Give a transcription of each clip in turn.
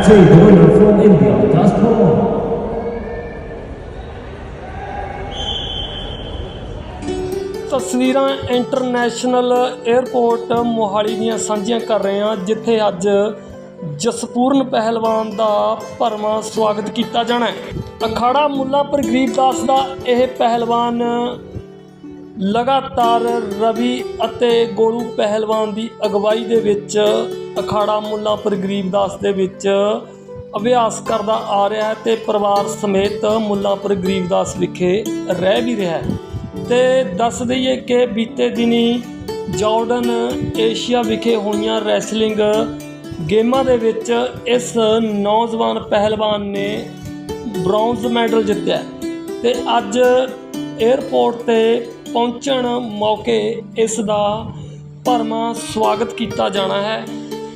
Betsy, the winner from India, does ਤਸਵੀਰਾਂ international 에ਅਰਪੋਰਟ ਮੋਹਾਲੀ ਦੀਆਂ ਸਾਂਝੀਆਂ ਕਰ ਰਹੇ ਹਾਂ ਜਿੱਥੇ ਅੱਜ ਜਸਪੂਰਨ ਪਹਿਲਵਾਨ ਦਾ ਭਰਵਾਂ ਸਵਾਗਤ ਕੀਤਾ ਜਾਣਾ ਹੈ। ਅਖਾੜਾ ਮੁੱਲਾਪੁਰ ਗਰੀਬਦਾਸ ਦਾ ਇਹ ਪਹਿਲਵਾਨ ਲਗਾਤਾਰ ਰਵੀ ਅਤੇ ਗੋਲੂ ਪਹਿਲਵਾਨ ਦੀ ਅਗਵਾਈ ਦੇ ਵਿੱਚ ਅਖਾੜਾ ਮੁੱਲਾਪੁਰ ਗਰੀਬਦਾਸ ਦੇ ਵਿੱਚ ਅਭਿਆਸ ਕਰਦਾ ਆ ਰਿਹਾ ਹੈ ਤੇ ਪਰਿਵਾਰ ਸਮੇਤ ਮੁੱਲਾਪੁਰ ਗਰੀਬਦਾਸ ਵਿਖੇ ਰਹਿ ਵੀ ਰਿਹਾ ਹੈ। ਤੇ ਦੱਸ ਦਈਏ ਕਿ ਬੀਤੇ ਦਿਨੀ ਜਾਰਡਨ ਏਸ਼ੀਆ ਵਿਖੇ ਹੋਈਆਂ ਰੈਸਲਿੰਗ ਗੇਮਾਂ ਦੇ ਵਿੱਚ ਇਸ ਨੌਜਵਾਨ ਪਹਿਲਵਾਨ ਨੇ ਬ੍ਰੌਂਜ਼ ਮੈਡਲ ਜਿੱਤਿਆ ਤੇ ਅੱਜ 에ਅਰਪੋਰਟ ਤੇ ਪਹੁੰਚਣ ਮੌਕੇ ਇਸ ਦਾ ਭਰਵਾਂ ਸਵਾਗਤ ਕੀਤਾ ਜਾਣਾ ਹੈ।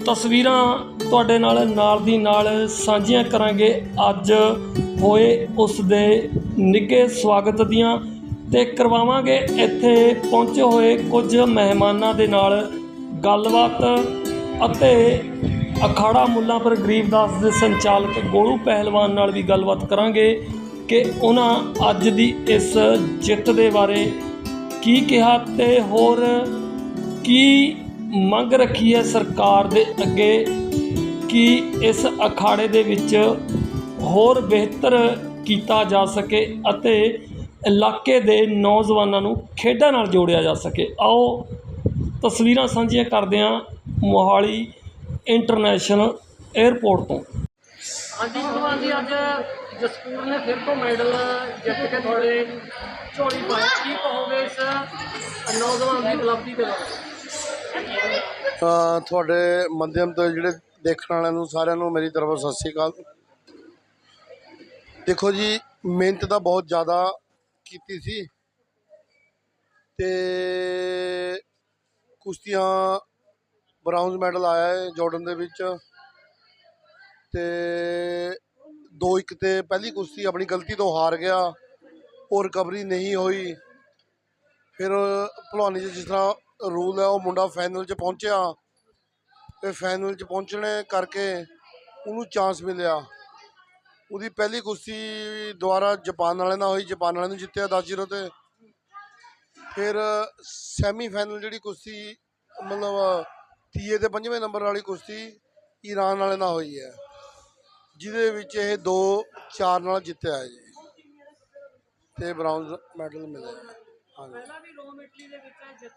ਤਸਵੀਰਾਂ ਤੁਹਾਡੇ ਨਾਲ ਨਾਲ ਦੀ ਨਾਲ ਸਾਂਝੀਆਂ ਕਰਾਂਗੇ। ਅੱਜ ਹੋਏ ਉਸ ਦੇ ਨਿੱਘੇ ਸਵਾਗਤ ਦੀਆਂ ਤੇ ਕਰਵਾਵਾਂਗੇ ਇੱਥੇ ਪਹੁੰਚੇ ਹੋਏ ਕੁਝ ਮਹਿਮਾਨਾਂ ਦੇ ਨਾਲ ਗੱਲਬਾਤ ਅਤੇ ਅਖਾੜਾ ਮੁੱਲਾਂਪੁਰ ਗਰੀਬਦਾਸ ਦੇ ਸੰਚਾਲਕ ਗੋਲੂ ਪਹਿਲਵਾਨ ਨਾਲ ਵੀ ਗੱਲਬਾਤ ਕਰਾਂਗੇ ਕਿ ਉਹਨਾਂ ਅੱਜ ਦੀ ਇਸ ਜਿੱਤ ਦੇ ਬਾਰੇ ਕੀ ਕਿਹਾ ਤੇ ਹੋਰ ਕੀ ਮੰਗ ਰੱਖੀ ਹੈ ਸਰਕਾਰ ਦੇ ਅੱਗੇ ਕਿ ਇਸ ਅਖਾੜੇ ਦੇ ਵਿੱਚ ਹੋਰ ਬਿਹਤਰ ਕੀਤਾ ਜਾ ਸਕੇ ਅਤੇ ਇਲਾਕੇ ਦੇ ਨੌਜਵਾਨਾਂ ਨੂੰ ਖੇਡਾਂ ਨਾਲ ਜੋੜਿਆ ਜਾ ਸਕੇ? ਆਓ ਤਸਵੀਰਾਂ ਸਾਂਝੀਆਂ ਕਰਦੇ ਹਾਂ ਮੋਹਾਲੀ ਇੰਟਰਨੈਸ਼ਨਲ 에ਅਰਪੋਰਟ ਤੋਂ। ਹਾਂਜੀ ਭਗਵਾਨ ਜੀ ਅੱਜ ਜਸਪੂਰ ਨੇ ਫਿਰ ਤੋਂ ਮੈਡਲ ਜਿੱਤ ਕੇ ਤੁਹਾਡੇ ਝੋਲੀ ਪਾਇਆ ਕੀ ਕਹੋਗੇ ਇਸ ਨੌਜਵਾਨ ਦੀ ਉਪਲਬਧੀ ਦੇ ਬਾਰੇ ਅ, ਤੁਹਾਡੇ ਮਾਧਿਅਮ ਤੋਂ ਜਿਹੜੇ ਦੇਖਣ ਵਾਲਿਆਂ ਨੂੰ ਸਾਰਿਆਂ ਨੂੰ ਮੇਰੀ ਤਰਫੋਂ ਸਤਿ ਸ੍ਰੀ ਅਕਾਲ। ਦੇਖੋ ਜੀ ਮਿਹਨਤ ਤਾਂ ਬਹੁਤ ਜ਼ਿਆਦਾ ਕੀਤੀ ਸੀ ਤੇ ਕੁਸ਼ਤੀਆਂ ਬ੍ਰਾਊਨਜ਼ ਮੈਡਲ ਆਇਆ ਹੈ ਜਾਰਡਨ ਦੇ ਵਿੱਚ ਤੇ 2-1 ਤੇ ਪਹਿਲੀ ਕੁਸ਼ਤੀ ਆਪਣੀ ਗਲਤੀ ਤੋਂ ਹਾਰ ਗਿਆ। ਉਹ ਰਿਕਵਰੀ ਨਹੀਂ ਹੋਈ। ਫਿਰ ਭਲਵਾਨੀ 'ਚ ਜਿਸ ਤਰ੍ਹਾਂ ਰੂਲ ਹੈ, ਉਹ ਮੁੰਡਾ ਫਾਈਨਲ 'ਚ ਪਹੁੰਚਿਆ। ਤੇ ਫਾਈਨਲ 'ਚ ਪਹੁੰਚਣੇ ਕਰਕੇ ਉਹਨੂੰ ਚਾਂਸ ਮਿਲਿਆ। ਉਹਦੀ ਪਹਿਲੀ ਕੁਸ਼ਤੀ ਦੁਆਰਾ ਜਾਪਾਨ ਵਾਲੇ ਨਾਲ ਹੋਈ। ਜਾਪਾਨ ਵਾਲਿਆਂ ਨੂੰ ਜਿੱਤਿਆ 10-0 ਤੇ। ਫਿਰ ਸੈਮੀ ਫਾਈਨਲ ਜਿਹੜੀ ਕੁਸ਼ਤੀ, ਮਤਲਬ ਤੀਏ ਤੇ ਪੰਜਵੇਂ ਨੰਬਰ ਵਾਲੀ ਕੁਸ਼ਤੀ ਈਰਾਨ ਵਾਲੇ ਨਾਲ ਹੋਈ ਹੈ। ਜਿਹਦੇ ਵਿੱਚ ਇਹ 2-4 ਨਾਲ ਜਿੱਤਿਆ ਹੈ ਜੀ। ਤੇ ਬ੍ਰਾਊਨਜ਼ ਮੈਡਲ ਮਿਲਿਆ। ਹੈ। ਹਾਂਜੀ। ਪਹਿਲਾਂ ਵੀ ਰੋਮ ਇਟਲੀ ਦੇ ਵਿੱਚ ਜਿੱਤ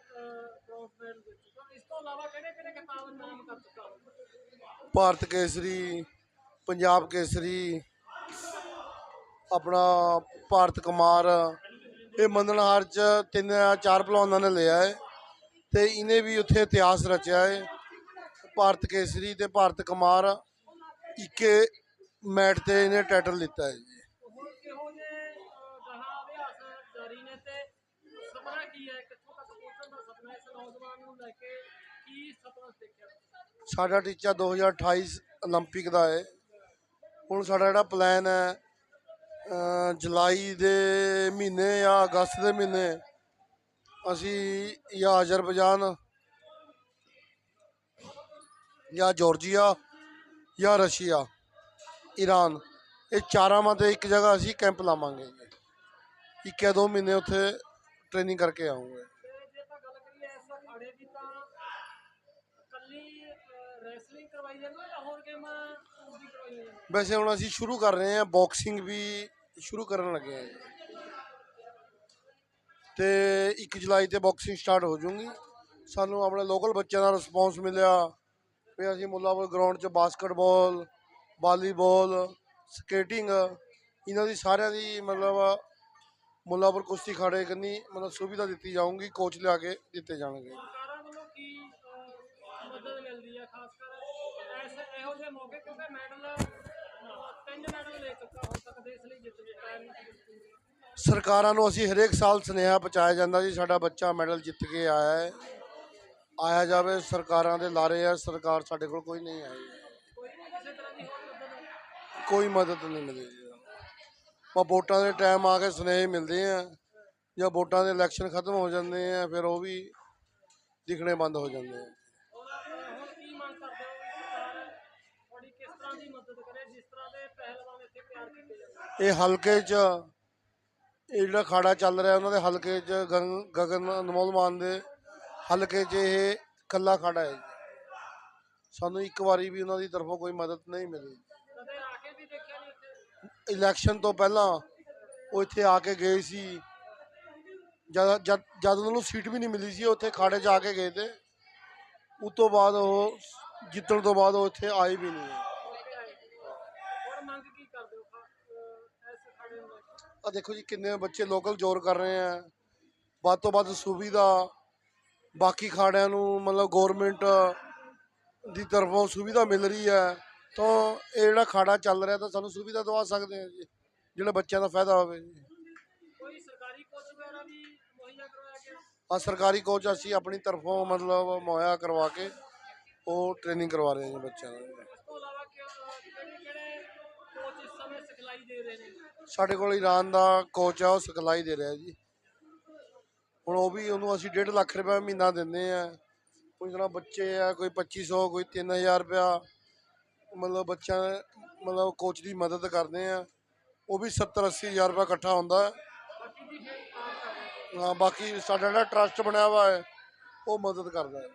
ਬ੍ਰੌਂਜ਼ ਮੈਡਲ ਜਿੱਤ ਚੁੱਕਾ ਇਸ ਤੋਂ ਇਲਾਵਾ ਕਿਹੜੇ ਕਿਹੜੇ ਖਿਤਾਬ ਨਾਮ ਕਰ ਚੁੱਕਾ ਹੋ? ਭਾਰਤ ਕੇਸਰੀ ਪੰਜਾਬ ਕੇਸਰੀ ਆਪਣਾ ਭਾਰਤ ਕੁਮਾਰ ਇਹ ਮੰਨਣਹਾਰ ਚ ਤਿੰਨ ਚਾਰ ਪਹਿਲਵਾਨਾਂ ਨੇ ਲਿਆ ਹੈ ਤੇ ਇਹਨੇ ਵੀ ਉੱਥੇ ਇਤਿਹਾਸ ਰਚਿਆ ਹੈ। ਭਾਰਤ ਕੇਸਰੀ ਤੇ ਭਾਰਤ ਕੁਮਾਰ ਇੱਕੇ ਮੈਟ ਤੇ ਇਹਨੇ ਟਾਈਟਲ ਲਿੱਤਾ ਹੈ ਜੀ। ਜਾਰੀ ਨੇ ਤੇ ਸੁਪਨਾ ਕੀ ਹੈ ਕਿੱਥੋਂ ਤੱਕ ਪਹੁੰਚਣ ਦਾ ਸੁਪਨਾ ਇਸ ਨੌਜਵਾਨ ਨੂੰ ਲੈ ਕੇ ਕੀ ਸੁਪਨਾ ਦੇਖਿਆ ਸਾਡਾ ਟੀਚਾ 2028 올림픽 ਦਾ ਹੈ ਹੁਣ ਸਾਡਾ ਜਿਹੜਾ ਪਲਾਨ ਹੈ ਅ, ਜੁਲਾਈ ਦੇ ਮਹੀਨੇ ਜਾਂ ਅਗਸਤ ਦੇ ਮਹੀਨੇ ਅਸੀਂ ਜਾਂ ਅਜ਼ਰਬੈਜਾਨ ਜਾਂ ਜਾਰਜੀਆ ਜਾਂ ਰਸ਼ੀਆ ਈਰਾਨ ਇਹ ਚਾਰਾਂ ਮਾਂ ਤੇ ਇੱਕ ਜਗ੍ਹਾ ਅਸੀਂ ਕੈਂਪ ਲਾਵਾਂਗੇ ਜੀ ਇੱਕ ਜਾਂ ਦੋ ਮਹੀਨੇ ਉੱਥੇ ਟ੍ਰੇਨਿੰਗ ਕਰਕੇ ਆਉਂਗੇ? ਤੇ ਜੇ ਆਪਾਂ ਗੱਲ ਕਰੀਏ ਇਸ ਅਖਾੜੇ ਦੀ ਤਾਂ ਕੱਲੀ ਰੈਸਲਿੰਗ ਕਰਵਾਈ ਜਾਂਦੀ ਹੈ ਜਾਂ ਹੋਰ ਗੇਮਾਂ ਵੀ ਕਰਵਾਈਆਂ ਜਾਂਦੀਆਂ? ਵੈਸੇ ਹੁਣ ਅਸੀਂ ਸ਼ੁਰੂ ਕਰ ਰਹੇ ਹਾਂ ਬਾਕਸਿੰਗ ਵੀ ਸ਼ੁਰੂ ਕਰਨ ਲੱਗੇ ਹਾਂ ਤੇ 1 ਜੁਲਾਈ ਤੇ ਬਾਕਸਿੰਗ ਸਟਾਰਟ ਹੋ ਜੂਗੀ। ਸਾਨੂੰ ਆਪਣੇ ਲੋਕਲ ਬੱਚਿਆਂ ਦਾ ਰਿਸਪੌਂਸ ਮਿਲਿਆ ਵੀ ਅਸੀਂ ਮੁੱਲਾਪੁਰ ਗਰਾਊਂਡ 'ਚ ਬਾਸਕਟਬਾਲ ਵਾਲੀਬਾਲ ਸਕੇਟਿੰਗ ਇਹਨਾਂ ਦੀ ਸਾਰਿਆਂ ਦੀ ਮਤਲਬ ਮੁੱਲਾਪੁਰ ਕੁਸ਼ਤੀ ਖਾੜੇ ਕਰਨੀ ਮਤਲਬ ਸੁਵਿਧਾ ਦਿੱਤੀ ਜਾਊਗੀ ਕੋਚ ਲਿਆ ਕੇ ਦਿੱਤੇ ਜਾਣਗੇ। ਸਰਕਾਰਾਂ ਵੱਲੋਂ ਕੀ ਅਹ, ਮਦਦ ਮਿਲਦੀ ਹੈ ਖਾਸ ਕਰ? ਐਸੇ ਇਹੋ ਜਿਹੇ ਮੌਕੇ ਕਿਉਂਕਿ ਮੈਡਲ ਤਿੰਨ ਮੈਡਲ ਲੈ ਚੁੱਕਾ ਹੁਣ ਤੱਕ ਦੇਸ਼ ਲਈ ਜਿੱਤ ਚੁੱਕਾ ਹੈ ਸਰਕਾਰਾਂ ਨੂੰ ਅਸੀਂ ਹਰੇਕ ਸਾਲ ਸੁਨੇਹਾ ਪਹੁੰਚਾਇਆ ਜਾਂਦਾ ਜੀ ਸਾਡਾ ਬੱਚਾ ਮੈਡਲ ਜਿੱਤ ਕੇ ਆਇਆ ਹੈ। ਆਇਆ ਜਾਵੇ ਸਰਕਾਰਾਂ ਦੇ ਲਾਰੇ ਆ ਸਰਕਾਰ ਸਾਡੇ ਕੋਲ ਕੋਈ ਨਹੀਂ ਆਈ। ਕੋਈ ਨਹੀਂ ਕਿਸੇ ਤਰ੍ਹਾਂ ਦੀ ਹੋਰ ਮਦਦ? ਕੋਈ ਮਦਦ ਨਹੀਂ ਮਿਲੀ ਪਰ ਵੋਟਾਂ ਦੇ ਟਾਈਮ ਆ ਕੇ ਸੁਨੇਹੇ ਮਿਲਦੇ ਆ ਜਾਂ ਵੋਟਾਂ ਦੇ ਇਲੈਕਸ਼ਨ ਖਤਮ ਹੋ ਜਾਂਦੇ ਆ, ਫਿਰ ਉਹ ਵੀ ਦਿਖਣੇ ਬੰਦ ਹੋ ਜਾਂਦੇ ਆ। ਇਹ ਹਲਕੇ 'ਚ ਇਹ ਜਿਹੜਾ ਖਾੜਾ ਚੱਲ ਰਿਹਾ, ਉਹਨਾਂ ਦੇ ਹਲਕੇ 'ਚ ਗਗਨ ਗਗਨ ਅਨਮੋਲ ਮਾਨ ਦੇ ਹਲਕੇ 'ਚ ਇਹ ਇਕੱਲਾ ਖਾੜਾ ਹੈ ਜੀ। ਸਾਨੂੰ ਇੱਕ ਵਾਰੀ ਵੀ ਉਹਨਾਂ ਦੀ ਤਰਫੋਂ ਕੋਈ ਮਦਦ ਨਹੀਂ ਮਿਲੀ ਕਦੇ ਆ ਕੇ ਵੀ ਦੇਖਿਆ ਨਹੀਂ ਇੱਥੇ ਇਲੈਕਸ਼ਨ ਤੋਂ ਪਹਿਲਾਂ ਉਹ ਇੱਥੇ ਆ ਕੇ ਗਏ ਸੀ। ਜਦ ਜਦ ਜਦ ਉਹਨਾਂ ਨੂੰ ਸੀਟ ਵੀ ਨਹੀਂ ਮਿਲੀ ਸੀ ਉੱਥੇ ਖਾੜੇ 'ਚ ਆ ਕੇ ਗਏ ਤੇ। ਉਸ ਤੋਂ ਬਾਅਦ ਉਹ ਜਿੱਤਣ ਤੋਂ ਬਾਅਦ ਉਹ ਇੱਥੇ ਆਏ ਵੀ ਨਹੀਂ? ਆ ਦੇਖੋ ਜੀ ਕਿੰਨੇ ਬੱਚੇ ਲੋਕਲ ਜ਼ੋਰ ਕਰ ਰਹੇ ਆ। ਵੱਧ ਤੋਂ ਵੱਧ ਸੁਵਿਧਾ ਬਾਕੀ ਖਾੜਿਆਂ ਨੂੰ ਮਤਲਬ ਗਵਰਨਮੈਂਟ ਦੀ ਤਰਫੋਂ ਸੁਵਿਧਾ ਮਿਲ ਰਹੀ ਹੈ। ਤਾਂ ਇਹ ਜਿਹੜਾ ਖਾੜਾ ਚੱਲ ਰਿਹਾ ਤਾਂ ਸਾਨੂੰ ਸੁਵਿਧਾ ਦਵਾ ਸਕਦੇ ਆ ਜੀ ਜਿਹੜੇ ਬੱਚਿਆਂ ਦਾ ਫਾਇਦਾ ਹੋਵੇ ਜੀ। ਕੋਈ ਸਰਕਾਰੀ ਕੋਚ ਵਗੈਰਾ ਵੀ ਮੁਹੱਈਆ ਕਰਵਾਇਆ ਗਿਆ? ਆ ਸਰਕਾਰੀ ਕੋਚ ਅਸੀਂ ਆਪਣੀ ਤਰਫੋਂ ਮਤਲਬ ਮੁਹੱਈਆ ਕਰਵਾ ਕੇ ਉਹ ਟ੍ਰੇਨਿੰਗ ਕਰਵਾ ਰਹੇ ਹਾਂ ਜੀ ਬੱਚਿਆਂ ਨੂੰ ਇਸ ਤੋਂ ਇਲਾਵਾ ਕਿਹੜੇ ਕਿਹੜੇ ਕੋਚ ਇਸ ਸਮੇਂ ਸਿਖਲਾਈ ਦੇ ਰਹੇ ਨੇ? ਸਾਡੇ ਕੋਲ ਈਰਾਨ ਦਾ ਕੋਚ ਆ ਉਹ ਸਿਖਲਾਈ ਦੇ ਰਿਹਾ ਜੀ। ਹੁਣ ਉਹ ਵੀ ਉਹਨੂੰ ਅਸੀਂ 1.5 ਲੱਖ ਰੁਪਏ ਮਹੀਨਾ ਦਿੰਦੇ ਆ ਕੋਈ ਤਰ੍ਹਾਂ ਬੱਚੇ ਆ ਕੋਈ 2500 ਕੋਈ 3000 ਰੁਪਇਆ। ਮਤਲਬ ਬੱਚਿਆਂ ਮਤਲਬ ਕੋਚ ਦੀ ਮਦਦ ਕਰਦੇ ਆ, ਉਹ ਵੀ 70 80000 ਰੁਪਇਆ ਇਕੱਠਾ ਹੁੰਦਾ। ਬਾਕੀ ਹਾਂ, ਬਾਕੀ ਸਾਡਾ ਜਿਹੜਾ ਟਰਸਟ ਬਣਿਆ ਹੋਇਆ ਹੈ ਉਹ ਮਦਦ ਕਰਦਾ। ਹੈ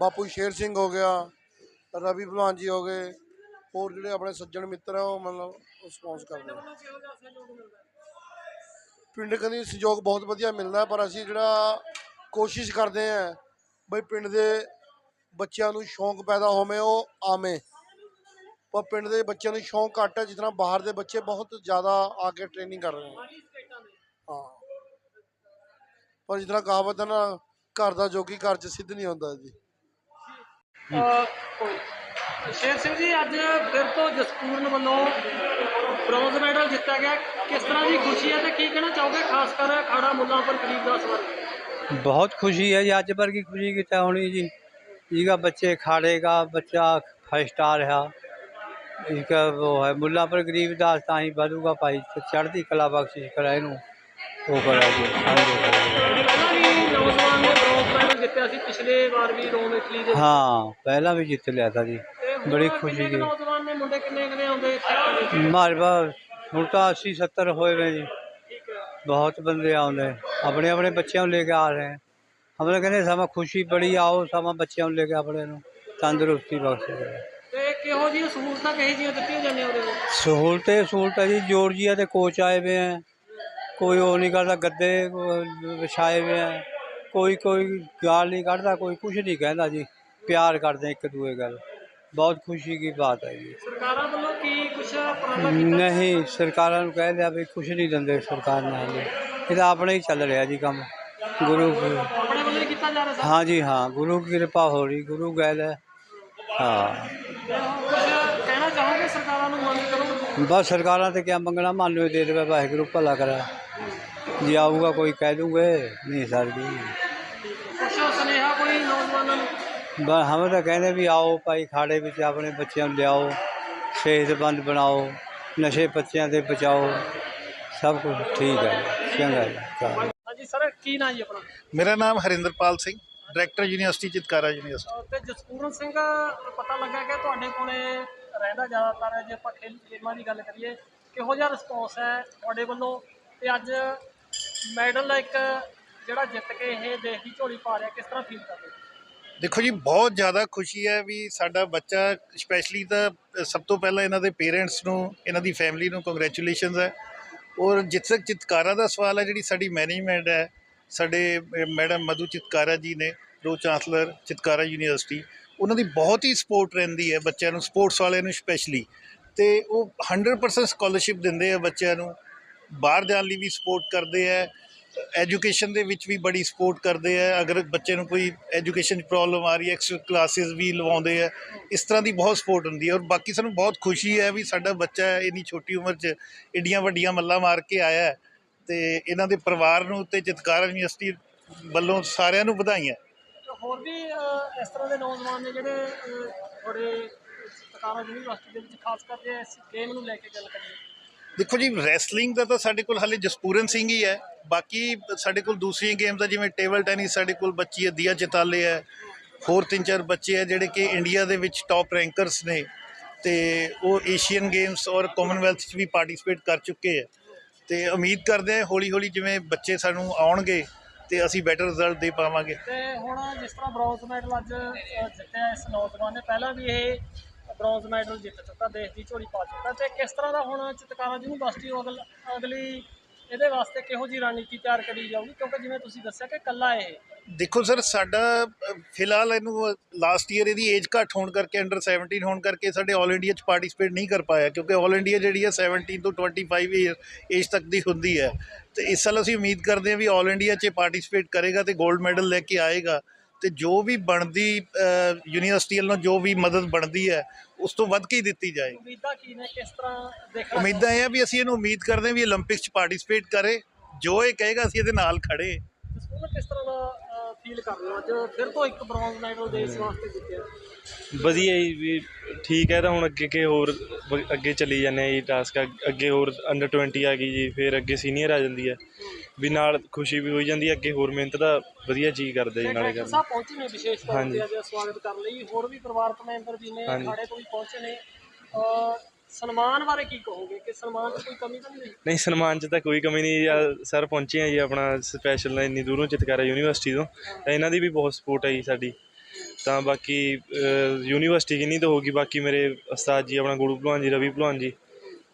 ਬਾਪੂ ਸ਼ੇਰ ਸਿੰਘ ਹੋ ਗਿਆ, ਰਵੀ ਭਲਵਾਨ ਜੀ ਹੋ ਗਏ, ਹੋਰ ਜਿਹੜੇ ਆਪਣੇ ਸੱਜਣ ਮਿੱਤਰ ਆ, ਉਹ ਮਤਲਬ ਸਪੌਂਸ ਕਰਦੇ ਆ। ਪਿੰਡ ਕਦੀ ਸਹਿਯੋਗ ਬਹੁਤ ਵਧੀਆ ਮਿਲਦਾ, ਪਰ ਅਸੀਂ ਜਿਹੜਾ ਕੋਸ਼ਿਸ਼ ਕਰਦੇ ਆ, ਬਈ ਪਿੰਡ ਦੇ ਬੱਚਿਆਂ ਨੂੰ ਸ਼ੌਂਕ ਪੈਦਾ ਹੋਵੇ ਉਹ ਆਵੇਂ। ਪਰ ਪਿੰਡ ਦੇ ਬੱਚਿਆਂ ਨੂੰ ਸ਼ੌਂਕ ਘੱਟ ਹੈ ਜਿਸ ਬਾਹਰ ਦੇ ਬੱਚੇ ਬਹੁਤ ਜ਼ਿਆਦਾ ਆ ਕੇ ਟ੍ਰੇਨਿੰਗ ਕਰ ਰਹੇ ਨੇ। ਹਾਂ। ਪਰ ਜਿਸ ਕਹਾਵਤ ਹੈ ਨਾ ਘਰ ਦਾ ਜੋਗੀ ਘਰ 'ਚ ਸਿੱਧ ਨਹੀਂ ਹੁੰਦਾ ਜੀ। ਸ਼ੇਰ ਸਿੰਘ ਜੀ ਅੱਜ ਫਿਰ ਤੋਂ ਜਸਪੂਰਨ ਵੱਲੋਂ ਬ੍ਰੌਂਜ਼ ਮੈਡਲ ਜਿੱਤਿਆ ਗਿਆ। ਕਿਸ ਤਰ੍ਹਾਂ ਦੀ ਖੁਸ਼ੀ ਹੈ ਤੇ ਕੀ ਕਹਿਣਾ ਚਾਹੋਗੇ ਖਾਸ ਕਰ ਖਾੜਾ ਮੁੱਲਾਂ ਪਰ ਗਰੀਬ ਦਾ ਸਵਾਲ? ਬਹੁਤ ਖੁਸ਼ੀ ਹੈ ਜੀ ਅੱਜ ਵਰਗੀ ਖੁਸ਼ੀ ਕਿਤਾ ਹੋਣੀ ਜੀ? इसका बच्चे खाड़े का बच्चा फर्स्ट आ रहा इसका वो है मुल्ला पर गरीबदास ताही बधूगा भाई चढ़ती कला बख्शिश करा इनू वो करा जी समझो ਪਹਿਲਾਂ ਵੀ ਨੌਜਵਾਨ ਨੇ ਬ੍ਰੌਂਜ਼ ਮੈਡਲ ਜਿੱਤਿਆ ਸੀ ਪਿਛਲੇ ਵਾਰ ਵੀ ਰੋਮ ਇਟਲੀ ਦੇ हाँ पहला भी जीत लिया था जी ਤੇ ਹੁਣ ਬੜੀ ਕਿੰਨੇ ਖੁਸ਼ੀ ਕੁ ਦੀ। ਨੌਜਵਾਨ ਨੇ ਮੁੰਡੇ ਕਿੰਨੇ ਕਿੰਨੇ ਆਉਂਦੇ ਇੱਥੇ हमारे पास ਹੁਣ ਤਾਂ 80 70 ਹੋਏ ਵੇ ਜੀ ਠੀਕ ਹੈ ਬਹੁਤ ਬੰਦੇ ਆਉਂਦੇ ਆਪਣੇ ਆਪਣੇ ਬੱਚਿਆਂ ਨੂੰ ਲੈ ਕੇ ਆ ਰਹੇ ਹਮਨੇ ਕਹਿੰਦੇ ਸਮਾਂ ਖੁਸ਼ੀ ਬੜੀ ਆਓ ਸਮਾਂ ਬੱਚਿਆਂ ਨੂੰ ਲੈ ਕੇ ਆਪਣੇ ਨੂੰ ਤੰਦਰੁਸਤੀ ਬਖਸ਼ੇ। ਤੇ ਕਿਹੋ ਜਿਹੀਆਂ ਸਹੂਲਤਾਂ ਕਿਹੋ ਜਿਹੀਆਂ ਦਿੱਤੀਆਂ ਜਾਂਦੀਆਂ ਉਹਦੇ ਵਿੱਚ? ਸਹੂਲਤੇ ਸਹੂਲਤਾਂ ਜੀ ਜੋਰਜੀਆ ਦੇ ਕੋਚ ਆਏ ਹੋਏ ਹੈ ਕੋਈ ਉਹ ਨਹੀਂ ਕਰਦਾ ਗੱਦੇ ਵਿਛਾਏ ਹੋਏ ਹੈ ਕੋਈ ਕੋਈ ਗਾਲ ਨਹੀਂ ਕੱਢਦਾ ਕੋਈ ਕੁਝ ਨਹੀਂ ਕਹਿੰਦਾ ਜੀ। ਪਿਆਰ ਕਰਦੇ ਇੱਕ ਦੂਏ ਗੱਲ। ਬਹੁਤ ਖੁਸ਼ੀ ਦੀ ਬਾਤ ਹੈ ਜੀ। ਸਰਕਾਰਾਂ ਵੱਲੋਂ ਕੀ ਕੁਛ ਉਪਰਾਲਾ ਕੀਤਾ? ਨਹੀਂ ਸਰਕਾਰਾਂ ਨੂੰ ਕਹਿ ਲਿਆ ਵੀ ਕੁਝ ਨਹੀਂ ਦਿੰਦੇ ਸਰਕਾਰ ਨੇ ਹਾਲੇ ਇਹ ਤਾਂ ਆਪਣੇ ਹੀ ਚੱਲ ਰਿਹਾ ਜੀ ਕੰਮ। ਗੁਰੂ ਵੱਲੋਂ ਹੀ ਜਾ ਰਿਹਾ ਹਾਂ ਜੀ ਹਾਂ। ਗੁਰੂ ਕੀ ਕਿਰਪਾ ਹੋ ਰਹੀ ਗੁਰੂ ਗੈਲ ਹੈ। ਹਾਂ। ਕੁਛ ਕਹਿਣਾ ਚਾਹੋਗੇ ਸਰਕਾਰਾਂ ਨੂੰ ਮੰਗ ਕਰੋ ਬਸ ਸਰਕਾਰਾਂ ਤੇ ਕਿਆ ਮੰਗਣਾ? ਮਾਨੋ ਦੇ ਦੇਵੇ ਵਾਹਿਗੁਰੂ ਭਲਾ ਕਰੇ। ਜੇ ਆਊਗਾ ਕੋਈ ਕਹਿ ਦੂੰਗੇ ਨਹੀਂ ਸਰ ਜੀ। ਕੁਛ ਸੁਨੇਹਾ ਕੋਈ ਨੌਜਵਾਨਾਂ ਨੂੰ? ਬਸ ਹਮੇ ਤਾਂ ਕਹਿੰਦੇ ਵੀ ਆਓ ਭਾਈ ਖਾੜੇ ਵਿੱਚ ਆਪਣੇ ਬੱਚਿਆਂ ਨੂੰ ਲਿਆਓ ਸਿਹਤਮੰਦ ਬਣਾਓ ਨਸ਼ੇ ਬੱਚਿਆਂ ਤੇ ਬਚਾਓ। ਸਭ ਕੁਝ ਠੀਕ ਹੈ ਚੰਗਾ ਜੀ ਧੰਨਵਾਦ। ਹਾਂਜੀ ਸਰ ਕੀ ਨਾਂ ਜੀ ਆਪਣਾ? ਮੇਰਾ ਨਾਮ Harinderpal Singh director university Chitkara university. ਤੇ ਜਸਪੂਰਨ ਸਿੰਘ ਪਤਾ ਲੱਗਾ ਕਿ ਤੁਹਾਡੇ ਕੋਲੇ ਰਹਿੰਦਾ ਜ਼ਿਆਦਾਤਰ ਜੇ ਆਪਾਂ ਖੇਲ ਗੇਮਾਂ ਦੀ ਗੱਲ ਕਰੀਏ ਕਿਹੋ ਜਿਹਾ ਰਿਸਪੌਂਸ ਹੈ ਤੁਹਾਡੇ ਵੱਲੋਂ? ਤੇ ਅੱਜ ਮੈਡਲ ਇੱਕ ਜਿਹੜਾ ਜਿੱਤ ਕੇ ਇਹ ਦੇਸ਼ ਦੀ ਝੋਲੀ ਪਾ ਰਿਹਾ ਕਿਸ ਤਰ੍ਹਾਂ ਫੀਲ ਕਰਦੇ ਦੇਖੋ ਜੀ ਬਹੁਤ ਜ਼ਿਆਦਾ ਖੁਸ਼ੀ ਹੈ ਵੀ ਸਾਡਾ ਬੱਚਾ ਸਪੈਸ਼ਲੀ ਤਾਂ ਸਭ ਤੋਂ ਪਹਿਲਾਂ ਇਹਨਾਂ ਦੇ ਪੇਰੈਂਟਸ ਨੂੰ ਇਹਨਾਂ ਦੀ ਫੈਮਿਲੀ ਨੂੰ ਕੰਗ੍ਰੈਚੁਲੇਸ਼ਨਸ ਹੈ। ਔਰ ਜਿੱਥੇ ਤੱਕ ਚਿਤਕਾਰਾ ਦਾ ਸਵਾਲ ਹੈ ਜਿਹੜੀ ਸਾਡੀ ਮੈਨੇਜਮੈਂਟ ਹੈ ਸਾਡੇ ਮੈਡਮ ਮਧੂ ਚਿਤਕਾਰਾ ਜੀ ਨੇ ਜੋ ਚਾਂਸਲਰ, ਚਿਤਕਾਰਾ ਯੂਨੀਵਰਸਿਟੀ, ਉਹਨਾਂ ਦੀ ਬਹੁਤ ਹੀ ਸਪੋਰਟ ਰਹਿੰਦੀ ਹੈ ਬੱਚਿਆਂ ਨੂੰ, ਸਪੋਰਟਸ ਵਾਲਿਆਂ ਨੂੰ ਸਪੈਸ਼ਲੀ ਤੇ ਉਹ 100% ਸਕਾਲਰਸ਼ਿਪ ਦਿੰਦੇ ਆ ਬੱਚਿਆਂ ਨੂੰ, ਬਾਹਰ ਜਾਣ ਲਈ ਵੀ ਸਪੋਰਟ ਕਰਦੇ ਆ ਐਜੂਕੇਸ਼ਨ ਦੇ ਵਿੱਚ ਵੀ ਬੜੀ ਸਪੋਰਟ ਕਰਦੇ ਆ, ਅਗਰ ਬੱਚੇ ਨੂੰ ਕੋਈ ਐਜੂਕੇਸ਼ਨ 'ਚ ਪ੍ਰੋਬਲਮ ਆ ਰਹੀ ਹੈ ਐਕਸਟਰਾ ਕਲਾਸਿਸ ਵੀ ਲਵਾਉਂਦੇ ਆ, ਇਸ ਤਰ੍ਹਾਂ ਦੀ ਬਹੁਤ ਸਪੋਰਟ ਹੁੰਦੀ ਹੈ। ਔਰ ਬਾਕੀ ਸਾਨੂੰ ਬਹੁਤ ਖੁਸ਼ੀ ਹੈ ਵੀ ਸਾਡਾ ਬੱਚਾ ਇੰਨੀ ਛੋਟੀ ਉਮਰ 'ਚ ਏਡੀਆਂ ਵੱਡੀਆਂ ਮੱਲਾਂ ਮਾਰ ਕੇ ਆਇਆ ਹੈ। ਤੇ ਇਹਨਾਂ ਦੇ ਪਰਿਵਾਰ ਨੂੰ ਤੇ ਚਿਤਕਾਰਾ ਯੂਨੀਵਰਸਿਟੀ ਵੱਲੋਂ ਸਾਰਿਆਂ ਨੂੰ ਵਧਾਈਆਂ। ਹੋਰ ਵੀ ਇਸ ਤਰ੍ਹਾਂ ਦੇ ਨੌਜਵਾਨ ਨੇ ਜਿਹੜੇ ਥੋੜੇ ਸਰਕਾਰਾਂ ਯੂਨੀਵਰਸਿਟੀ ਦੇ ਵਿੱਚ ਖਾਸ ਕਰਕੇ ਇਸ ਗੇਮ ਨੂੰ ਲੈ ਕੇ ਗੱਲ ਕਰੀਏ। ਦੇਖੋ ਜੀ ਰੈਸਲਿੰਗ ਦਾ ਤਾਂ ਸਾਡੇ ਕੋਲ ਹਾਲੇ ਜਸਪੂਰਨ ਸਿੰਘ ਹੀ ਹੈ। ਬਾਕੀ ਸਾਡੇ ਕੋਲ ਦੂਸਰੀਆਂ ਗੇਮਸ ਆ ਜਿਵੇਂ ਟੇਬਲ ਟੈਨਿਸ ਸਾਡੇ ਕੋਲ ਬੱਚੀ ਹੈ ਦੀਆ ਚਿਤਾਲੇ ਹੈ। ਹੋਰ ਤਿੰਨ ਚਾਰ ਬੱਚੇ ਆ ਜਿਹੜੇ ਕਿ ਇੰਡੀਆ ਦੇ ਵਿੱਚ ਟੌਪ ਰੈਂਕਰਸ ਨੇ। ਤੇ ਉਹ ਏਸ਼ੀਅਨ ਗੇਮਸ ਔਰ ਕਾਮਨਵੈਲਥ 'ਚ ਵੀ ਪਾਰਟਿਸਿਪੇਟ ਕਰ ਚੁੱਕੇ ਆ। ਤੇ ਉਮੀਦ ਕਰਦੇ ਹਾਂ ਹੌਲੀ ਹੌਲੀ ਜਿਵੇਂ ਬੱਚੇ ਸਾਨੂੰ ਆਉਣਗੇ ਤੇ ਅਸੀਂ ਬੈਟਰ ਰਿਜ਼ਲਟ ਦੇ ਪਾਵਾਂਗੇ। ਤੇ ਹੁਣ ਜਿਸ ਤਰ੍ਹਾਂ ਬ੍ਰੌਂਜ਼ ਮੈਡਲ ਅੱਜ ਜਿੱਤਿਆ ਇਸ ਨੌਜਵਾਨ ਨੇ, ਪਹਿਲਾਂ ਵੀ ਇਹ ਬ੍ਰੌਂਜ਼ ਮੈਡਲ ਜਿੱਤ ਚੁੱਕਾ, ਦੇਸ਼ ਦੀ ਝੋਲੀ ਪਾ ਚੁੱਕਾ। ਤੇ ਕਿਸ ਤਰ੍ਹਾਂ ਦਾ ਹੁਣ ਚਿਤਕਾਰਾ ਯੂਨੀਵਰਸਿਟੀ ਅਗਲ, ਅਗਲੀ ਇਹਦੇ ਵਾਸਤੇ ਕਿਹੋ ਜੀ ਰਣਨੀਤੀ ਤਿਆਰ ਕਰੀ ਜਾਊਗੀ? ਕਿਉਂਕਿ ਜਿਵੇਂ ਤੁਸੀਂ ਦੱਸਿਆ ਕਿ ਕੱਲਾ ਇਹ ਦੇਖੋ ਸਰ, ਸਾਡਾ ਫਿਲਹਾਲ ਇਹਨੂੰ ਲਾਸਟ ਈਅਰ ਇਹਦੀ ਏਜ ਘੱਟ ਹੋਣ ਕਰਕੇ ਅੰਡਰ 17 ਹੋਣ ਕਰਕੇ ਸਾਡੇ 올 ਇੰਡੀਆ ਚ ਪਾਰਟਿਸਿਪੇਟ ਨਹੀਂ ਕਰ ਪਾਇਆ। ਕਿਉਂਕਿ 올 ਇੰਡੀਆ ਜਿਹੜੀ ਹੈ 17 ਤੋਂ 25 ਈਅਰ ਏਜ ਤੱਕ ਦੀ ਹੁੰਦੀ ਹੈ। ਤੇ ਇਸ ਸਾਲ ਅਸੀਂ ਉਮੀਦ ਕਰਦੇ ਹਾਂ ਵੀ 올 ਇੰਡੀਆ ਚ ਪਾਰਟਿਸਿਪੇਟ ਕਰੇਗਾ ਤੇ 골ਡ ਮੈਡਲ ਲੈ ਕੇ ਆਏਗਾ। ਤੇ ਜੋ ਵੀ ਬਣਦੀ ਯੂਨੀਵਰਸਿਟੀ ਵੱਲੋਂ ਜੋ ਵੀ ਮਦਦ ਬਣਦੀ ਹੈ ਉਸ ਤੋਂ ਵੱਧ ਕੇ ਦਿੱਤੀ ਜਾਏ? ਉਮੀਦਾਂ ਕੀ ਨੇ? ਕਿਸ ਤਰ੍ਹਾਂ ਦੇਖਣਾ ਉਮੀਦਾਂ ਇਹ ਆ ਵੀ ਅਸੀਂ ਇਹਨੂੰ ਉਮੀਦ ਕਰਦੇ ਹਾਂ ਵੀ 올림픽 'ਚ ਪਾਰਟਿਸਪੇਟ ਕਰੇ ਜੋ ਇਹ ਕਹੇਗਾ ਅਸੀਂ ਇਹਦੇ ਨਾਲ ਖੜੇ ਫੀਲ ਕਰ ਰਹੇ ਹੋ ਅੱਜ ਫਿਰ ਤੋਂ ਇੱਕ ਬ੍ਰੌਂਜ਼ ਮੈਡਲ ਦੇਸ਼ ਵਾਸਤੇ ਜਿੱਤਿਆ। ਵਧੀਆ ਜੀ ਵੀ ਠੀਕ ਹੈ ਤਾਂ ਹੁਣ ਅੱਗੇ ਅੱਗੇ ਹੋਰ ਵ- ਅੱਗੇ ਚੱਲੀ ਜਾਂਦੇ ਆ ਜੀ ਟਾਸਕ ਅੱਗੇ ਹੋਰ ਅੰਡਰ 20 ਆ ਗਈ ਜੀ ਫਿਰ ਅੱਗੇ ਸੀਨੀਅਰ ਆ ਜਾਂਦੀ ਹੈ। ਵੀ ਨਾਲ ਖੁਸ਼ੀ ਵੀ ਹੋਈ ਜਾਂਦੀ ਹੈ ਅੱਗੇ ਹੋਰ ਮਿਹਨਤ ਦਾ ਵਧੀਆ ਚੀਜ਼ ਕਰਦੇ ਜੀ ਨਾਲੇ ਡਾਕਟਰ ਕਰਦੇ ਸਾਹਿਬ ਪਹੁੰਚੇ ਨੇ ਵਿਸ਼ੇਸ਼ ਤੌਰ ਹਾਂਜੀ। ਤੇ ਅੱਜ ਸਵਾਗਤ ਕਰਨ ਲਈ। ਹੋਰ ਵੀ ਪਰਿਵਾਰਕ ਮੈਂਬਰ ਵੀ ਨੇ ਹਾਂਜੀ। ਅਖਾੜੇ ਤੋਂ ਵੀ ਪਹੁੰਚੇ ਨੇ। ਅਹ ਸਨਮਾਨ ਬਾਰੇ ਕੀ ਕਹੋਗੇ? ਕਿ ਸਨਮਾਨ 'ਚ ਕੋਈ ਕਮੀ ਤਾਂ ਨਹੀਂ ਰਹੀ ਨਹੀਂ ਸਨਮਾਨ 'ਚ ਤਾਂ ਕੋਈ ਕਮੀ ਨਹੀਂ ਆ ਸਰ ਪਹੁੰਚੇ ਆ ਜੀ ਆਪਣਾ ਸਪੈਸ਼ਲ ਇੰਨੀ ਦੂਰੋਂ ਚਿਤਕਾਰਾ ਯੂਨੀਵਰਸਿਟੀ ਤੋਂ। ਤਾਂ ਇਹਨਾਂ ਦੀ ਵੀ ਬਹੁਤ ਸਪੋਰਟ ਹੈ ਜੀ ਸਾਡੀ। ਤਾਂ ਬਾਕੀ ਯੂਨੀਵਰਸਿਟੀ ਕਿੰਨੀ ਤਾਂ ਹੋਗੀ ਬਾਕੀ ਮੇਰੇ ਉਸਤਾਦ ਜੀ ਆਪਣਾ ਗੁਰੂ ਭਲਵਾਨ ਜੀ ਰਵੀ ਭਲਵਾਨ ਜੀ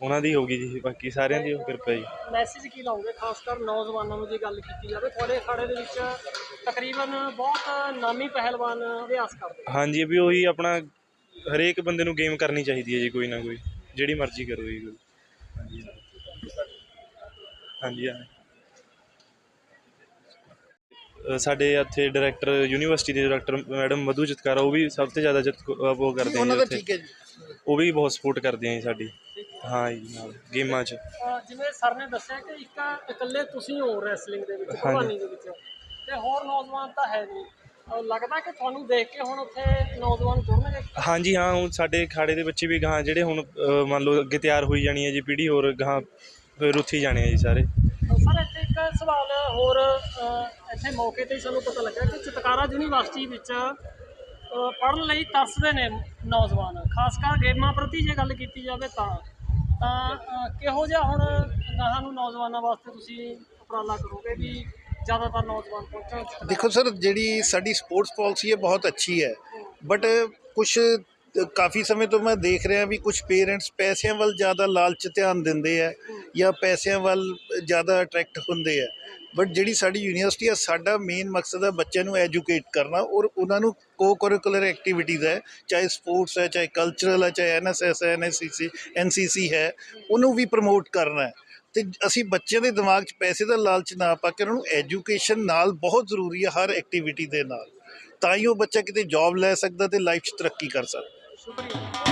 ਉਹਨਾਂ ਦੀ ਹੋਗੀ ਜੀ। ਬਾਕੀ ਸਾਰਿਆਂ ਦੀ ਉਹ ਕਿਰਪਾ ਜੀ। ਮੈਸੇਜ ਕੀ ਲਾਉਂਗੇ ਖਾਸ ਕਰ ਨੌਜਵਾਨਾਂ ਨੂੰ ਜੇ ਗੱਲ ਕੀਤੀ ਜਾਵੇ ਤੁਹਾਡੇ ਅਖਾੜੇ ਦੇ ਵਿੱਚ ਤਕਰੀਬਨ ਬਹੁਤ ਨਾਮੀ ਪਹਿਲਵਾਨ ਅਭਿਆਸ ਕਰਦੇ ਨੇ। ਹਾਂਜੀ ਵੀ ਉਹੀ ਆਪਣਾ ਹਰੇਕ ਬੰਦੇ ਨੂੰ ਗੇਮ ਕਰਨੀ ਚਾਹੀਦੀ ਹੈ ਜੀ ਕੋਈ ਨਾ ਕੋਈ। ਜਿਹੜੀ ਮਰਜ਼ੀ ਕਰੋ ਜੀ। ਹਾਂਜੀ ਹਾਂਜੀ। ਹਾਂ ਸਾਡੇ ਇੱਥੇ ਡਾਇਰੈਕਟਰ ਯੂਨੀਵਰਸਿਟੀ ਦੇ ਡਾਇਰੈਕਟਰ ਮੈਡਮ ਮਧੂ ਚਿਤਕਾਰਾ ਉਹ ਵੀ ਸਭ ਤੋਂ ਜ਼ਿਆਦਾ ਜਿਤ ਉਹ ਕਰਦੇ ਆ ਉਹਨਾਂ ਜੀ ਦਾ ਉੱਥੇ। ਠੀਕ ਹੈ ਜੀ। ਉਹ ਵੀ ਬਹੁਤ ਸਪੋਰਟ ਕਰਦੇ ਆ ਜੀ ਸਾਡੀ। ਹਾਂ ਜੀ ਨਾਲ ਗੇਮਾਂ 'ਚ। ਜਿਵੇਂ ਸਰ ਨੇ ਦੱਸਿਆ ਕਿ ਇੱਕ ਇਕੱਲੇ ਤੁਸੀਂ ਹੋ ਰੈਸਲਿੰਗ ਦੇ ਵਿੱਚ ਭਲਵਾਨੀ ਦੇ ਵਿੱਚ। ਤੇ ਹੋਰ ਨੌਜਵਾਨ ਤਾਂ ਹੈ ਨਹੀਂ। ਲੱਗਦਾ ਕਿ ਤੁਹਾਨੂੰ ਦੇਖ ਕੇ ਹੁਣ ਉੱਥੇ ਨੌਜਵਾਨ ਜੁੜਨਗੇ ਹਾਂਜੀ ਹਾਂ ਹੁਣ ਸਾਡੇ ਖਾੜੇ ਦੇ ਬੱਚੇ ਵੀ ਗਾਂ ਜਿਹੜੇ ਹੁਣ ਅ, ਮੰਨ ਲਓ ਅੱਗੇ ਤਿਆਰ ਹੋਈ ਜਾਣੀ ਹੈ ਜੀ ਪੀੜ੍ਹੀ ਹੋਰ ਗਾਂ ਫਿਰ ਉੱਥੇ ਹੀ ਜਾਣੇ ਆ ਜੀ ਸਾਰੇ। ਸਰ ਇੱਥੇ ਇੱਕ ਸਵਾਲ ਹੋਰ ਇੱਥੇ ਮੌਕੇ ਤੇ ਹੀ ਸਾਨੂੰ ਪਤਾ ਲੱਗਾ ਕਿ ਚਿਤਕਾਰਾ ਯੂਨੀਵਰਸਿਟੀ ਵਿੱਚ ਪੜ੍ਹਨ ਲਈ ਤਰਸਦੇ ਨੇ ਨੌਜਵਾਨ। ਖਾਸ ਕਰ ਗੇਮਾਂ ਪ੍ਰਤੀ ਜੇ ਗੱਲ ਕੀਤੀ ਜਾਵੇ ਤਾਂ ਤਾਂ ਕਿਹੋ ਜਿਹਾ ਹੁਣ ਗਾਹਾਂ ਨੂੰ ਨੌਜਵਾਨਾਂ ਵਾਸਤੇ ਤੁਸੀਂ ਉਪਰਾਲਾ ਕਰੋਗੇ ਵੀ ਜ਼ਿਆਦਾਤਰ ਨੌਜਵਾਨ ਪਹੁੰਚਣ ਦੇਖੋ ਸਰ, ਜਿਹੜੀ ਸਾਡੀ ਸਪੋਰਟਸ ਪਾਲਿਸੀ ਹੈ, ਬਹੁਤ ਅੱਛੀ ਹੈ। ਬਟ ਕੁਝ ਕਾਫੀ ਸਮੇਂ ਤੋਂ ਮੈਂ ਦੇਖ ਰਿਹਾ ਵੀ ਕੁਝ ਪੇਰੈਂਟਸ ਪੈਸਿਆਂ ਵੱਲ ਜ਼ਿਆਦਾ ਲਾਲਚ ਧਿਆਨ ਦਿੰਦੇ ਆ ਜਾਂ ਪੈਸਿਆਂ ਵੱਲ ਜ਼ਿਆਦਾ ਅਟਰੈਕਟ ਹੁੰਦੇ ਆ ਬਟ ਜਿਹੜੀ ਸਾਡੀ ਯੂਨੀਵਰਸਿਟੀ ਆ ਸਾਡਾ ਮੇਨ ਮਕਸਦ ਹੈ ਬੱਚਿਆਂ ਨੂੰ ਐਜੂਕੇਟ ਕਰਨਾ ਔਰ ਉਹਨਾਂ ਨੂੰ ਕੋ ਕਰਿਕੂਲਰ ਐਕਟੀਵਿਟੀਜ਼ ਹੈ, ਚਾਹੇ ਸਪੋਰਟਸ ਹੈ, ਚਾਹੇ ਕਲਚਰਲ ਹੈ, ਚਾਹੇ ਐਨਐਸਐਸ ਹੈ ਐਨਐਸਸੀਸੀ ਐਨਸੀਸੀ ਹੈ, ਉਹਨੂੰ ਵੀ ਪ੍ਰਮੋਟ ਕਰਨਾ ਹੈ। ਤੇ ਅਸੀਂ ਬੱਚਿਆਂ ਦੇ ਦਿਮਾਗ 'ਚ ਪੈਸੇ ਦਾ ਲਾਲਚ ਨਾ ਪਾ ਕੇ ਉਹਨਾਂ ਨੂੰ ਐਜੂਕੇਸ਼ਨ ਨਾਲ ਬਹੁਤ ਜ਼ਰੂਰੀ ਹੈ ਹਰ ਐਕਟੀਵਿਟੀ ਦੇ ਨਾਲ। ਤਾਂ ਹੀ ਉਹ ਬੱਚਾ ਕਿਤੇ ਜੌਬ ਲੈ ਸਕਦਾ ਤੇ ਲਾਈਫ 'ਚ ਤਰੱਕੀ ਕਰ ਸਕਦਾ।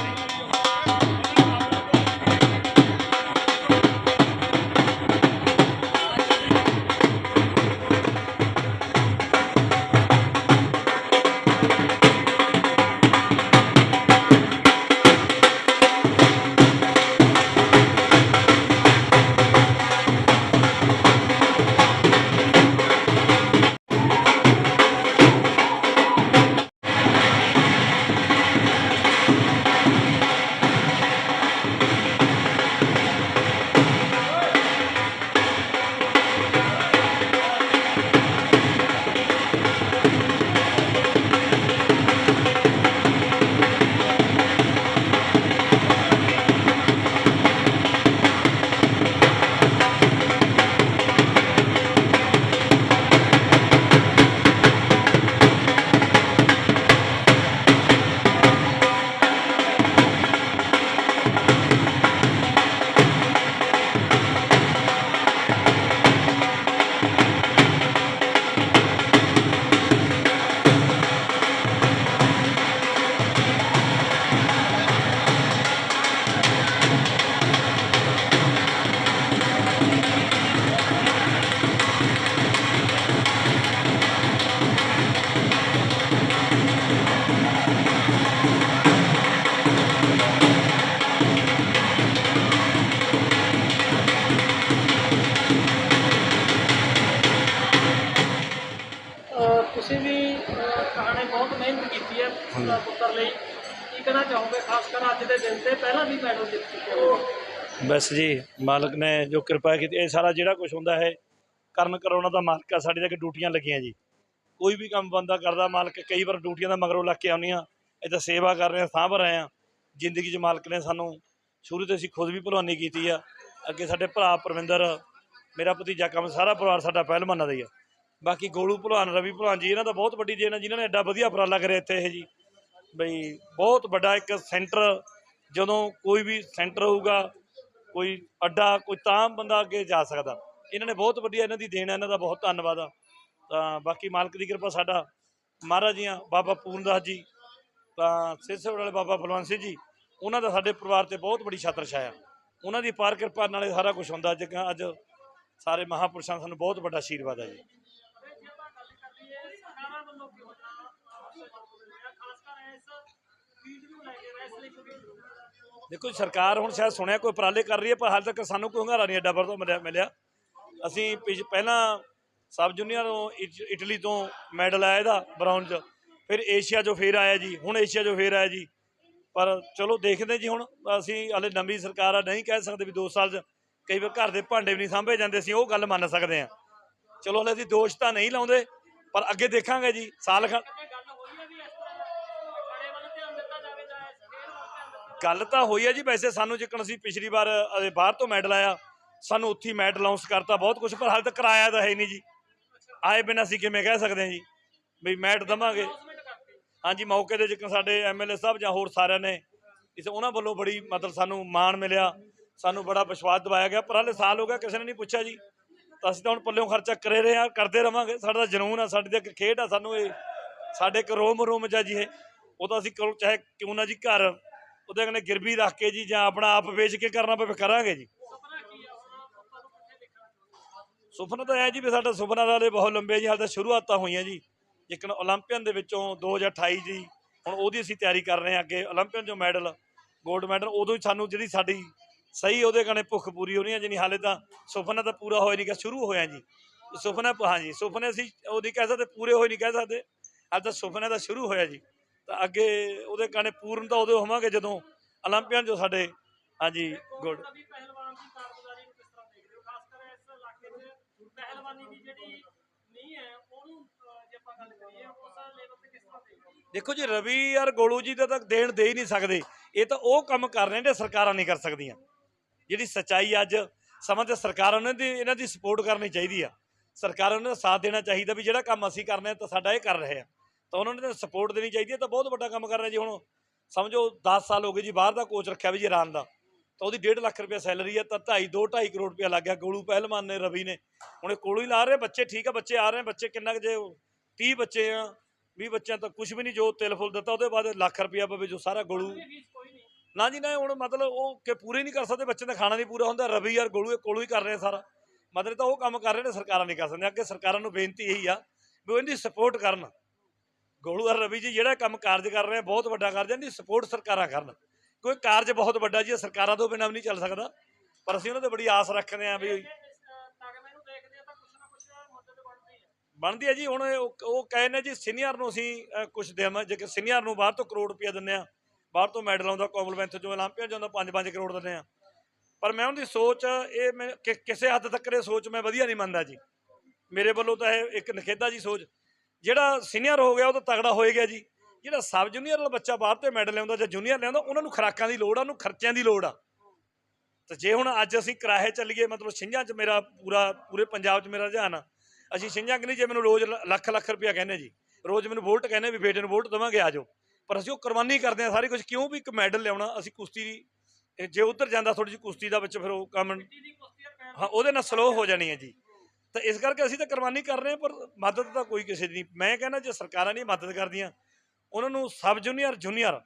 ਸ਼ੁਕਰੀਆ ਮਿਹਨਤ ਕੀਤੀ ਹੈ ਪੁੱਤਰ- ਪੁੱਤਰ ਲਈ। ਕੀ ਕਹਿਣਾ ਚਾਹੋਗੇ? ਖਾਸ ਕਰ ਅੱਜ ਦੇ ਦਿਨ ਤੇ ਪਹਿਲਾਂ ਵੀ ਮੈਡਲ ਜਿੱਤ ਚੁੱਕੇ ਹੋ। ਬਸ ਜੀ ਮਾਲਕ ਨੇ ਜੋ ਕਿਰਪਾ ਕੀਤੀ ਇਹ ਸਾਰਾ ਜਿਹੜਾ ਕੁਝ ਹੁੰਦਾ ਹੈ ਕਰਨ ਕਰਾਉਣਾ ਦਾ ਮਾਲਕ ਆ ਸਾਡੇ ਤੱਕ ਡਿਊਟੀਆਂ ਲੱਗੀਆਂ ਜੀ। ਕੋਈ ਵੀ ਕੰਮ ਬੰਦਾ ਕਰਦਾ ਮਾਲਕ ਕਈ ਵਾਰ ਡਿਊਟੀਆਂ ਦਾ ਮਗਰੋਂ ਲੱਗ ਕੇ ਆਉਂਦੀਆਂ ਇੱਥੇ ਸੇਵਾ ਕਰ ਰਹੇ ਹਾਂ ਸਾਂਭ ਰਹੇ ਹਾਂ ਜ਼ਿੰਦਗੀ 'ਚ ਮਾਲਕ ਨੇ ਸਾਨੂੰ ਸ਼ੁਰੂ ਤੋਂ ਅਸੀਂ ਖੁਦ ਵੀ ਭਲਵਾਨੀ ਕੀਤੀ ਆ। ਅੱਗੇ ਸਾਡੇ ਭਰਾ ਪਰਵਿੰਦਰ ਮੇਰਾ ਭਤੀਜਾ ਕੰਮ ਸਾਰਾ ਪਰਿਵਾਰ ਸਾਡਾ ਪਹਿਲਵਾਨਾਂ ਦਾ ਹੀ ਆ। ਬਾਕੀ ਗੋਲੂ ਭਲਵਾਨ, ਰਵੀ ਭਲਵਾਨ ਜੀ, ਇਹਨਾਂ ਦਾ ਬਹੁਤ ਵੱਡੀ ਦੇਣ ਹੈ ਜਿਨ੍ਹਾਂ ਨੇ ਐਡਾ ਵਧੀਆ ਉਪਰਾਲਾ ਕਰਿਆ ਇੱਥੇ ਇਹ ਜੀ। ਬਈ ਬਹੁਤ ਵੱਡਾ ਇੱਕ ਸੈਂਟਰ, ਜਦੋਂ ਕੋਈ ਵੀ ਸੈਂਟਰ ਹੋਊਗਾ, ਕੋਈ ਅੱਡਾ, ਕੋਈ ਤਾਂ ਬੰਦਾ ਅੱਗੇ ਜਾ ਸਕਦਾ। ਇਹਨਾਂ ਨੇ ਬਹੁਤ ਵਧੀਆ ਇਹਨਾਂ ਦੀ ਦੇਣ ਹੈ ਇਹਨਾਂ ਦਾ ਬਹੁਤ ਧੰਨਵਾਦ ਆ। ਤਾਂ ਬਾਕੀ ਮਾਲਕ ਦੀ ਕਿਰਪਾ ਸਾਡਾ ਮਹਾਰਾਜ ਜੀਆਂ, ਬਾਬਾ ਪੂਰਨਦਾਸ ਜੀ, ਤਾਂ ਸਿਰਸਵਰ ਵਾਲੇ ਬਾਬਾ ਬਲਵੰਤ ਸਿੰਘ ਜੀ, ਉਹਨਾਂ ਦਾ ਸਾਡੇ ਪਰਿਵਾਰ ਤੇ ਬਹੁਤ ਵੱਡੀ ਛਾਤਰ ਛਾਇਆ। ਉਹਨਾਂ ਦੀ ਪਾਰ ਕਿਰਪਾ ਨਾਲੇ ਸਾਰਾ ਕੁਝ ਹੁੰਦਾ, ਅੱਜ ਅੱਜ ਸਾਰੇ ਮਹਾਪੁਰਸ਼ਾਂ ਦਾ ਸਾਨੂੰ ਬਹੁਤ ਵੱਡਾ ਆਸ਼ੀਰਵਾਦ ਹੈ ਜੀ। ਸਰਕਾਰਾਂ ਵੱਲੋਂ ਕਿਹੋ ਜਿਹਾ ਸਹਿਯੋਗ ਮਿਲ ਦੇਖੋ ਸਰਕਾਰ ਹੁਣ ਸ਼ਾਇਦ ਸੁਣਿਆ ਕੋਈ ਉਪਰਾਲੇ ਕਰ ਰਹੀ ਹੈ, ਪਰ ਹਾਲ ਤੱਕ ਸਾਨੂੰ ਕੋਈ ਹੰਗਾਰਾ ਨਹੀਂ ਐਡਾ ਵਰ ਤੋਂ ਮਿਲਿਆ ਮਿਲਿਆ। ਅਸੀਂ ਪਿਛ- ਪਹਿਲਾਂ ਸਬ ਜੂਨੀਅਰ ਤੋਂ ਇਟਲੀ ਤੋਂ ਮੈਡਲ ਆਇਆ ਇਹਦਾ ਚ ਫਿਰ ਏਸ਼ੀਆ 'ਚੋਂ ਫੇਰ ਆਇਆ ਜੀ, ਹੁਣ ਏਸ਼ੀਆ 'ਚੋਂ ਫੇਰ ਆਇਆ ਜੀ। ਪਰ ਚਲੋ ਦੇਖਦੇ ਜੀ ਹੁਣ, ਅਸੀਂ ਹਲੇ ਨਵੀਂ ਸਰਕਾਰ ਆ, ਨਹੀਂ ਕਹਿ ਸਕਦੇ ਵੀ 2 ਸਾਲ 'ਚ ਕਈ ਵਾਰ ਘਰ ਦੇ ਭਾਂਡੇ ਵੀ ਨਹੀਂ ਸਾਂਭੇ ਜਾਂਦੇ ਸੀ ਉਹ ਗੱਲ ਮੰਨ ਸਕਦੇ ਆ ਚਲੋ ਹਲੇ ਅਸੀਂ ਦੋਸ਼ ਤਾਂ ਨਹੀਂ ਲਾਉਂਦੇ ਪਰ ਅੱਗੇ ਦੇਖਾਂਗੇ ਜੀ, ਸਾਲ ਖਣ ਗੱਲ ਤਾਂ ਹੋਈ ਹੈ ਜੀ, ਵੈਸੇ ਸਾਨੂੰ ਜਿੱਕਣ ਅਸੀਂ ਪਿਛਲੀ ਵਾਰ ਬਾਹਰ ਤੋਂ ਮੈਡਲ ਆਇਆ, ਸਾਨੂੰ ਉੱਥੇ ਮੈਡ ਅਨਾਉਂਸ ਕਰਤਾ, ਬਹੁਤ ਕੁਝ ਪਰ ਹਾਲੇ ਤੱਕ ਕਰਾਇਆ ਤਾਂ ਹੈ ਨਹੀਂ ਜੀ। ਆਏ ਬਿਨਾਂ ਅਸੀਂ ਕਿਵੇਂ ਕਹਿ ਸਕਦੇ ਹਾਂ ਜੀ, ਵੀ ਮੈਡ ਦਵਾਂਗੇ। ਹਾਂਜੀ, ਮੌਕੇ 'ਤੇ ਜਿੱਕਣ ਸਾਡੇ ਐਮਐਲਏ ਸਾਹਿਬ ਜਾਂ ਹੋਰ ਸਾਰਿਆਂ ਨੇ, ਇਸ ਉਹਨਾਂ ਵੱਲੋਂ ਬੜੀ ਮਤਲਬ ਸਾਨੂੰ ਮਾਣ ਮਿਲਿਆ, ਸਾਨੂੰ ਬੜਾ ਵਿਸ਼ਵਾਸ ਦਿਵਾਇਆ ਗਿਆ, ਪਰ ਹਾਲੇ ਸਾਲ ਹੋ ਗਿਆ, ਕਿਸੇ ਨੇ ਨਹੀਂ ਪੁੱਛਿਆ ਜੀ। ਅਸੀਂ ਤਾਂ ਹੁਣ ਪੱਲਿਓਂ ਖਰਚਾ ਕਰੇ ਰਹੇ ਆ ਕਰਦੇ ਰਵਾਂਗੇ। ਸਾਡਾ ਜਨੂਨ ਆ, ਸਾਡੀ ਤਾਂ ਇੱਕ ਖੇਡ ਆ ਸਾਨੂੰ ਇਹ। ਸਾਡੇ ਇੱਕ ਰੋਮ ਰੋਮ ਜਾ ਜੀ ਇਹ। ਉਹ ਤਾਂ ਅਸੀਂ ਕਰੋ, ਚਾਹੇ ਕਿਉਂ ਨਾ ਜੀ ਘਰ, ਉਹਦੇ ਕਹਿੰਦੇ ਗਿਰਵੀ ਰੱਖ ਕੇ ਜੀ, ਜਾਂ ਆਪਣਾ ਆਪ ਵੇਚ ਕੇ ਕਰਨਾ ਪਵੇ ਕਰਾਂਗੇ ਜੀ। ਸੁਪਨਾ ਤਾਂ ਹੈ ਜੀ ਵੀ ਸਾਡਾ ਸੁਪਨਾ ਦਾ ਬਹੁਤ ਲੰਬੇ ਜੀ, ਹਾਲ ਤਾਂ ਸ਼ੁਰੂਆਤਾਂ ਹੋਈਆਂ ਜੀ। ਲੇਕਿਨ 올림픽ਨ ਦੇ ਵਿੱਚੋਂ 2028 ਜੀ, ਹੁਣ ਉਹਦੀ ਅਸੀਂ ਤਿਆਰੀ ਕਰ ਰਹੇ ਹਾਂ ਅੱਗੇ 올림픽ਨ ਚੋਂ ਮੈਡਲ 골ਡ ਮੈਡਲ, ਉਦੋਂ ਹੀ ਸਾਨੂੰ ਜਿਹੜੀ ਸਾਡੀ ਸਹੀ, ਉਹਦੇ ਕਣੇ ਭੁੱਖ ਪੂਰੀ ਹੋਣੀ ਹੈ ਜਿਨੀ ਹਾਲੇ ਤਾਂ ਸੁਪਨਾ ਤਾਂ ਪੂਰਾ ਹੋਇਆ ਨਹੀਂ ਕਿ ਸ਼ੁਰੂ ਹੋਇਆ ਜੀ। ਸੁਪਨਾ ਹਾਂਜੀ, ਸੁਪਨੇ ਅਸੀਂ ਉਹ ਕਹਿ ਸਕਦੇ, ਪੂਰੇ ਹੋਏ ਨਹੀਂ ਕਹਿ ਸਕਦੇ। ਅੱਜ ਤਾਂ ਸੁਪਨੇ ਦਾ ਸ਼ੁਰੂ ਹੋਇਆ ਜੀ। ਤਾਂ ਅੱਗੇ ਉਹਦੇ ਕਣੇ ਪੂਰਨ ਤਾਂ ਉਹਦੇ ਹੋਵਾਂਗੇ ਜਦੋਂ 올림픽ਨ ਜੋ ਸਾਡੇ, ਹਾਂਜੀ ਗੁੱਡ ਦੇਖੋ ਜੀ, ਰਵੀ ਯਾਰ ਗੋਲੂ ਜੀ ਦਾ ਤਾਂ ਦੇਣ ਦੇ ਹੀ ਨਹੀਂ ਸਕਦੇ। ਇਹ ਤਾਂ ਉਹ ਕੰਮ ਕਰ ਰਹੇ ਨੇ, ਸਰਕਾਰਾਂ ਨਹੀਂ ਕਰ ਸਕਦੀਆਂ। ਜਿਹੜੀ ਸੱਚਾਈ ਅੱਜ ਸਮਾਂ ਤੇ ਸਰਕਾਰਾਂ ਨੂੰ ਦੀ, ਇਹਨਾਂ ਦੀ ਸਪੋਰਟ ਕਰਨੀ ਚਾਹੀਦੀ ਆ। ਸਰਕਾਰ ਉਹਨਾਂ ਦਾ ਸਾਥ ਦੇਣਾ ਚਾਹੀਦਾ ਵੀ ਜਿਹੜਾ ਕੰਮ ਅਸੀਂ ਕਰਨਾ ਤਾਂ ਸਾਡਾ ਇਹ ਕਰ ਰਹੇ ਆ। ਤਾਂ ਉਹਨਾਂ ਨੇ ਤਾਂ ਸਪੋਰਟ ਦੇਣੀ ਚਾਹੀਦੀ ਹੈ ਤਾਂ ਬਹੁਤ ਵੱਡਾ ਕੰਮ ਕਰ ਰਿਹਾ ਜੀ ਹੁਣ। ਸਮਝੋ 10 ਸਾਲ ਹੋ ਗਏ ਜੀ, ਬਾਹਰ ਦਾ ਕੋਚ ਰੱਖਿਆ ਵੀ ਜੀ ਇਰਾਨ ਦਾ। ਤਾਂ ਉਹਦੀ 1.5 ਲੱਖ ਰੁਪਏ ਸੈਲਰੀ ਹੈ ਤਾਂ 2.5 2 2.5 ਕਰੋੜ ਰੁਪਏ ਲੱਗ ਗਿਆ। ਗੋਲੂ ਪਹਿਲਵਾਨ ਨੇ, ਰਵੀ ਨੇ। ਹੁਣ ਇਹ ਕੋਲੋਂ ਹੀ ਲਾ ਰਹੇ ਬੱਚੇ ਠੀਕ ਆ, ਬੱਚੇ ਆ ਰਹੇ ਬੱਚੇ ਕਿੰਨਾ ਕੁ ਜੇ 30 ਬੱਚੇ ਆ 20 ਬੱਚਿਆਂ ਤਾਂ ਕੁਝ ਵੀ ਨਹੀਂ ਜੋ ਤਿਲ ਫੁੱਲ ਦਿੱਤਾ, ਉਹਦੇ ਬਾਅਦ ਲੱਖ ਰੁਪਇਆ ਪਵੇ ਜੋ ਸਾਰਾ ਗੋਲੂ। ਨਾ ਜੀ ਨਾ ਹੁਣ ਮਤਲਬ ਉਹ ਕਿ ਪੂਰੇ ਨਹੀਂ ਕਰ ਸਕਦੇ ਬੱਚੇ ਦਾ ਖਾਣਾ ਨਹੀਂ ਪੂਰਾ ਹੁੰਦਾ ਰਵੀ ਯਾਰ ਗੋਲੂ ਇਹ ਕੋਲੋਂ ਹੀ ਕਰ ਰਹੇ ਸਾਰਾ। ਮਤਲਬ ਤਾਂ ਉਹ ਕੰਮ ਕਰ ਰਹੇ ਨੇ ਸਰਕਾਰਾਂ ਨਹੀਂ ਕਰ ਸਕਦੀਆਂ। ਅੱਗੇ ਸਰਕਾਰਾਂ ਨੂੰ ਬੇਨਤੀ ਇਹੀ ਆ ਵੀ ਉਹ ਇਹਦੀ ਸਪੋਰਟ ਕਰਨ। ਗੋਲੂ ਔਰ ਰਵੀ ਜੀ ਜਿਹੜਾ ਕੰਮ ਕਾਰਜ ਕਰ ਰਹੇ ਆ ਬਹੁਤ ਵੱਡਾ ਕਾਰਜ ਇਹਦੀ ਸਪੋਰਟ ਸਰਕਾਰਾਂ ਕਰਨ। ਕੋਈ ਕਾਰਜ ਬਹੁਤ ਵੱਡਾ ਜੀ ਸਰਕਾਰਾਂ ਤੋਂ ਬਿਨਾਂ ਵੀ ਨਹੀਂ ਚੱਲ ਸਕਦਾ। ਪਰ ਅਸੀਂ ਉਹਨਾਂ ਤੇ ਬੜੀ ਆਸ ਰੱਖਦੇ ਆ ਵੀ ਬਣਦੀ ਹੈ ਜੀ ਹੁਣ ਉਹ ਉਹ ਕਹੇ ਨੇ ਜੀ ਸੀਨੀਅਰ ਨੂੰ ਅਸੀਂ ਕੁਝ ਦੇਵਾਂ। ਜੇ ਕਿ ਸੀਨੀਅਰ ਨੂੰ ਬਾਹਰ ਤੋਂ ਕਰੋੜ ਰੁਪਇਆ ਦਿੰਦੇ ਆ ਬਾਹਰ ਤੋਂ ਮੈਡਲ ਆਉਂਦਾ ਕਾਮਨਵੈਲਥ ਚੋਂ 올림픽 ਜਾਂਦਾ 5-5 ਕਰੋੜ ਦਿੰਦੇ ਆ ਪਰ ਮੈਂ ਉਹਦੀ ਸੋਚ ਇਹ ਮੈਂ ਕਿ- ਕਿਸੇ ਹੱਦ ਤੱਕ ਇਹ ਸੋਚ ਮੈਂ ਵਧੀਆ ਨਹੀਂ ਮੰਨਦਾ ਜੀ ਮੇਰੇ ਵੱਲੋਂ ਤਾਂ ਇਹ ਇੱਕ ਨਖੇਦਾ ਜੀ ਸੋਚ ਜਿਹੜਾ ਸੀਨੀਅਰ ਹੋ ਗਿਆ ਉਹ ਤਾਂ ਤਗੜਾ ਹੋਏ ਗਿਆ ਜੀ ਜਿਹੜਾ ਸਬ ਜੂਨੀਅਰ ਵਾਲਾ ਬੱਚਾ ਬਾਹਰ ਤੇ ਮੈਡਲ ਲਿਆਉਂਦਾ ਜਾਂ ਜੂਨੀਅਰ ਲਿਆਉਂਦਾ ਉਹਨਾਂ ਨੂੰ ਖੁਰਾਕਾਂ ਦੀ ਲੋੜ ਆ ਉਹਨੂੰ ਖਰਚਿਆਂ ਦੀ ਲੋੜ ਆ ਤੇ ਜੇ ਹੁਣ ਅੱਜ ਅਸੀਂ ਕਿਰਾਏ ਚੱਲੀਏ ਮਤਲਬ ਛਿੰਝਾਂ 'ਚ ਮੇਰਾ ਪੂਰਾ ਪੂਰੇ ਪੰਜਾਬ 'ਚ ਮੇਰਾ ਰੁਝਾਨ ਆ ਅਸੀਂ ਛਿੰਝਾਂ ਕਿ ਨਹੀਂ ਜੇ ਮੈਨੂੰ ਰੋਜ਼ ਲ- ਲੱਖ ਲੱਖ ਰੁਪਇਆ ਕਹਿੰਦੇ ਜੀ ਰੋਜ਼ ਮੈਨੂੰ ਵੋਲਟ ਕਹਿੰਦੇ ਵੀ ਬੇਟੇ ਨੂੰ ਵੋਲਟ ਦੇਵਾਂਗੇ ਆ ਜਾਓ ਪਰ ਅਸੀਂ ਉਹ ਕੁਰਬਾਨੀ ਕਰਦੇ ਆ ਸਾਰੀ ਕੁਝ ਕਿਉਂ ਵੀ ਇੱਕ ਮੈਡਲ ਲਿਆਉਣਾ ਅਸੀਂ ਕੁਸ਼ਤੀ ਦੀ ਜੇ ਉਧਰ ਜਾਂਦਾ ਥੋੜੀ ਜਿਹੀ ਕੁਸ਼ਤੀ ਦਾ ਵਿੱਚ ਫਿਰ ਉਹ ਕੰਮ ਹਾਂ ਉਹਦੇ ਨਾਲ ਸਲੋ ਹੋ ਜਾਣੀ ਹੈ ਜੀ। ਤਾਂ ਇਸ ਕਰਕੇ ਅਸੀਂ ਤਾਂ ਕੁਰਬਾਨੀ ਕਰ ਰਹੇ ਹਾਂ ਪਰ ਮਦਦ ਤਾਂ ਕੋਈ ਕਿਸੇ ਦੀ ਨਹੀਂ। ਮੈਂ ਕਹਿੰਦਾ ਜੇ ਸਰਕਾਰਾਂ ਨਹੀਂ ਮਦਦ ਕਰਦੀਆਂ ਉਹਨਾਂ ਨੂੰ ਸਬ ਜੂਨੀਅਰ ਜੂਨੀਅਰ